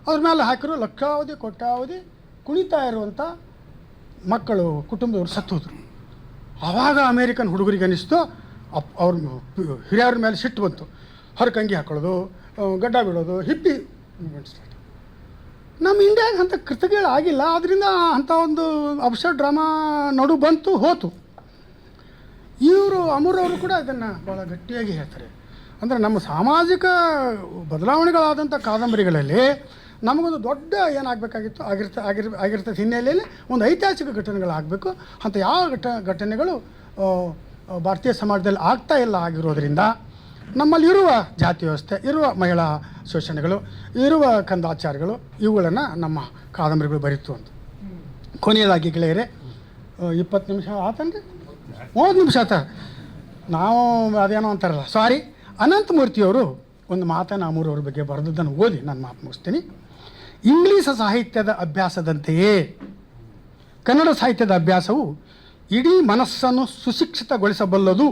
ಅದ್ರ ಮೇಲೆ ಹಾಕಿದ್ರು ಲಕ್ಷಾವಧಿ ಕೊಟ್ಟಾವಧಿ ಕುಣಿತಾ ಇರುವಂಥ ಮಕ್ಕಳು, ಕುಟುಂಬದವ್ರು ಸತ್ತೋದ್ರು ಆವಾಗ ಅಮೇರಿಕನ್ ಹುಡುಗರಿಗೆ ಅನ್ನಿಸ್ತು ಅಪ್ ಅವ್ರ ಹಿರಿಯರ ಮೇಲೆ ಸಿಟ್ಟು ಬಂತು. ಹೊರಕಂಗಿ ಹಾಕೊಳ್ಳೋದು ಗಡ್ಡ ಬಿಡೋದು ಹಿಪ್ಪಿ. ನಮ್ಮ ಇಂಡಿಯಾಗೆ ಅಂಥ ಕೃತಿಗಳು ಆಗಿಲ್ಲ ಆದ್ದರಿಂದ ಅಂಥ ಒಂದು ಅಪ್ಸ ಡ್ರಾಮಾ ನಡು ಬಂತು, ಹೋತು. ಇವರು ಅಮೂರವರು ಕೂಡ ಇದನ್ನು ಭಾಳ ಗಟ್ಟಿಯಾಗಿ ಹೇಳ್ತಾರೆ. ಅಂದರೆ ನಮ್ಮ ಸಾಮಾಜಿಕ ಬದಲಾವಣೆಗಳಾದಂಥ ಕಾದಂಬರಿಗಳಲ್ಲಿ ನಮಗೊಂದು ದೊಡ್ಡ ಏನಾಗಬೇಕಾಗಿತ್ತು, ಆಗಿರ್ತ, ಆಗಿರ್ ಆಗಿರ್ತದೆ ಹಿನ್ನೆಲೆಯಲ್ಲಿ ಒಂದು ಐತಿಹಾಸಿಕ ಘಟನೆಗಳಾಗಬೇಕು. ಅಂತ ಯಾವ ಘಟ, ಘಟನೆಗಳು ಭಾರತೀಯ ಸಮಾಜದಲ್ಲಿ ಆಗ್ತಾ ಇಲ್ಲ ಆಗಿರೋದ್ರಿಂದ ನಮ್ಮಲ್ಲಿರುವ ಜಾತಿ ವ್ಯವಸ್ಥೆ, ಇರುವ ಮಹಿಳಾ ಶೋಷಣೆಗಳು, ಇರುವ ಕಂದಾಚಾರಗಳು, ಇವುಗಳನ್ನು ನಮ್ಮ ಕಾದಂಬರಿಗಳು ಬರೀತು ಅಂತ. ಕೊನೆಯದಾಗಿ ಗೆಳೆಯರೆ ಇಪ್ಪತ್ತು ನಿಮಿಷ ಆತನ್ರಿ ಮೂವತ್ತು ನಿಮಿಷ ಆತ. ನಾವು ಅದೇನೋ ಅಂತಾರಲ್ಲ, ಸಾರಿ, ಅನಂತಮೂರ್ತಿಯವರು ಒಂದು ಮಾತನ್ನು ಅಮೂರವ್ರ ಬಗ್ಗೆ ಬರೆದದ್ದನ್ನು ಓದಿ, ನಾನು ಮಾತು ಮುಗಿಸ್ತೀನಿ. ಇಂಗ್ಲೀಷ ಸಾಹಿತ್ಯದ ಅಭ್ಯಾಸದಂತೆಯೇ ಕನ್ನಡ ಸಾಹಿತ್ಯದ ಅಭ್ಯಾಸವು ಇಡೀ ಮನಸ್ಸನ್ನು ಸುಶಿಕ್ಷಿತಗೊಳಿಸಬಲ್ಲದು,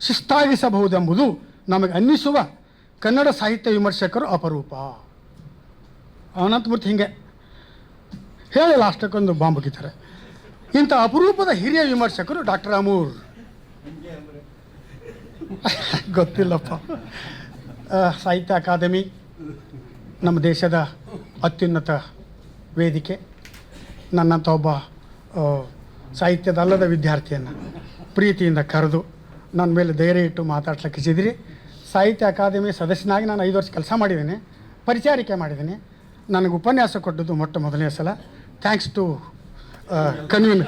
ಶಿಸ್ತಾಗಿಸಬಹುದೆಂಬುದು ನಮಗೆ ಅನ್ನಿಸುವ ಕನ್ನಡ ಸಾಹಿತ್ಯ ವಿಮರ್ಶಕರು ಅಪರೂಪ. ಅನಂತಮೂರ್ತಿ ಹಿಂಗೆ ಹೇಳಿ ಲಾಸ್ಟಕ್ಕೊಂದು ಬಾಂಬ್ ಮುಗಿತಾರೆ ಇಂಥ ಅಪರೂಪದ ಹಿರಿಯ ವಿಮರ್ಶಕರು ಡಾಕ್ಟರ್ ಅಮೂರ್. ಗೊತ್ತಿಲ್ಲಪ್ಪ. ಸಾಹಿತ್ಯ ಅಕಾಡೆಮಿ ನಮ್ಮ ದೇಶದ ಅತ್ಯುನ್ನತ ವೇದಿಕೆ, ನನ್ನಂಥ ಒಬ್ಬ ಸಾಹಿತ್ಯದಲ್ಲದ ವಿದ್ಯಾರ್ಥಿಯನ್ನು ಪ್ರೀತಿಯಿಂದ ಕರೆದು ನನ್ನ ಮೇಲೆ ಧೈರ್ಯ ಇಟ್ಟು ಮಾತಾಡ್ಸಕ್ಕಿಸಿದಿರಿ ಸಾಹಿತ್ಯ ಅಕಾಡೆಮಿ ಸದಸ್ಯನಾಗಿ ನಾನು ಐದು ವರ್ಷ ಕೆಲಸ ಮಾಡಿದ್ದೀನಿ, ಪರಿಚಾರಿಕೆ ಮಾಡಿದ್ದೀನಿ. ನನಗೆ ಉಪನ್ಯಾಸ ಕೊಟ್ಟದ್ದು ಮೊಟ್ಟ ಮೊದಲನೇ ಸಲ. Thanks to convene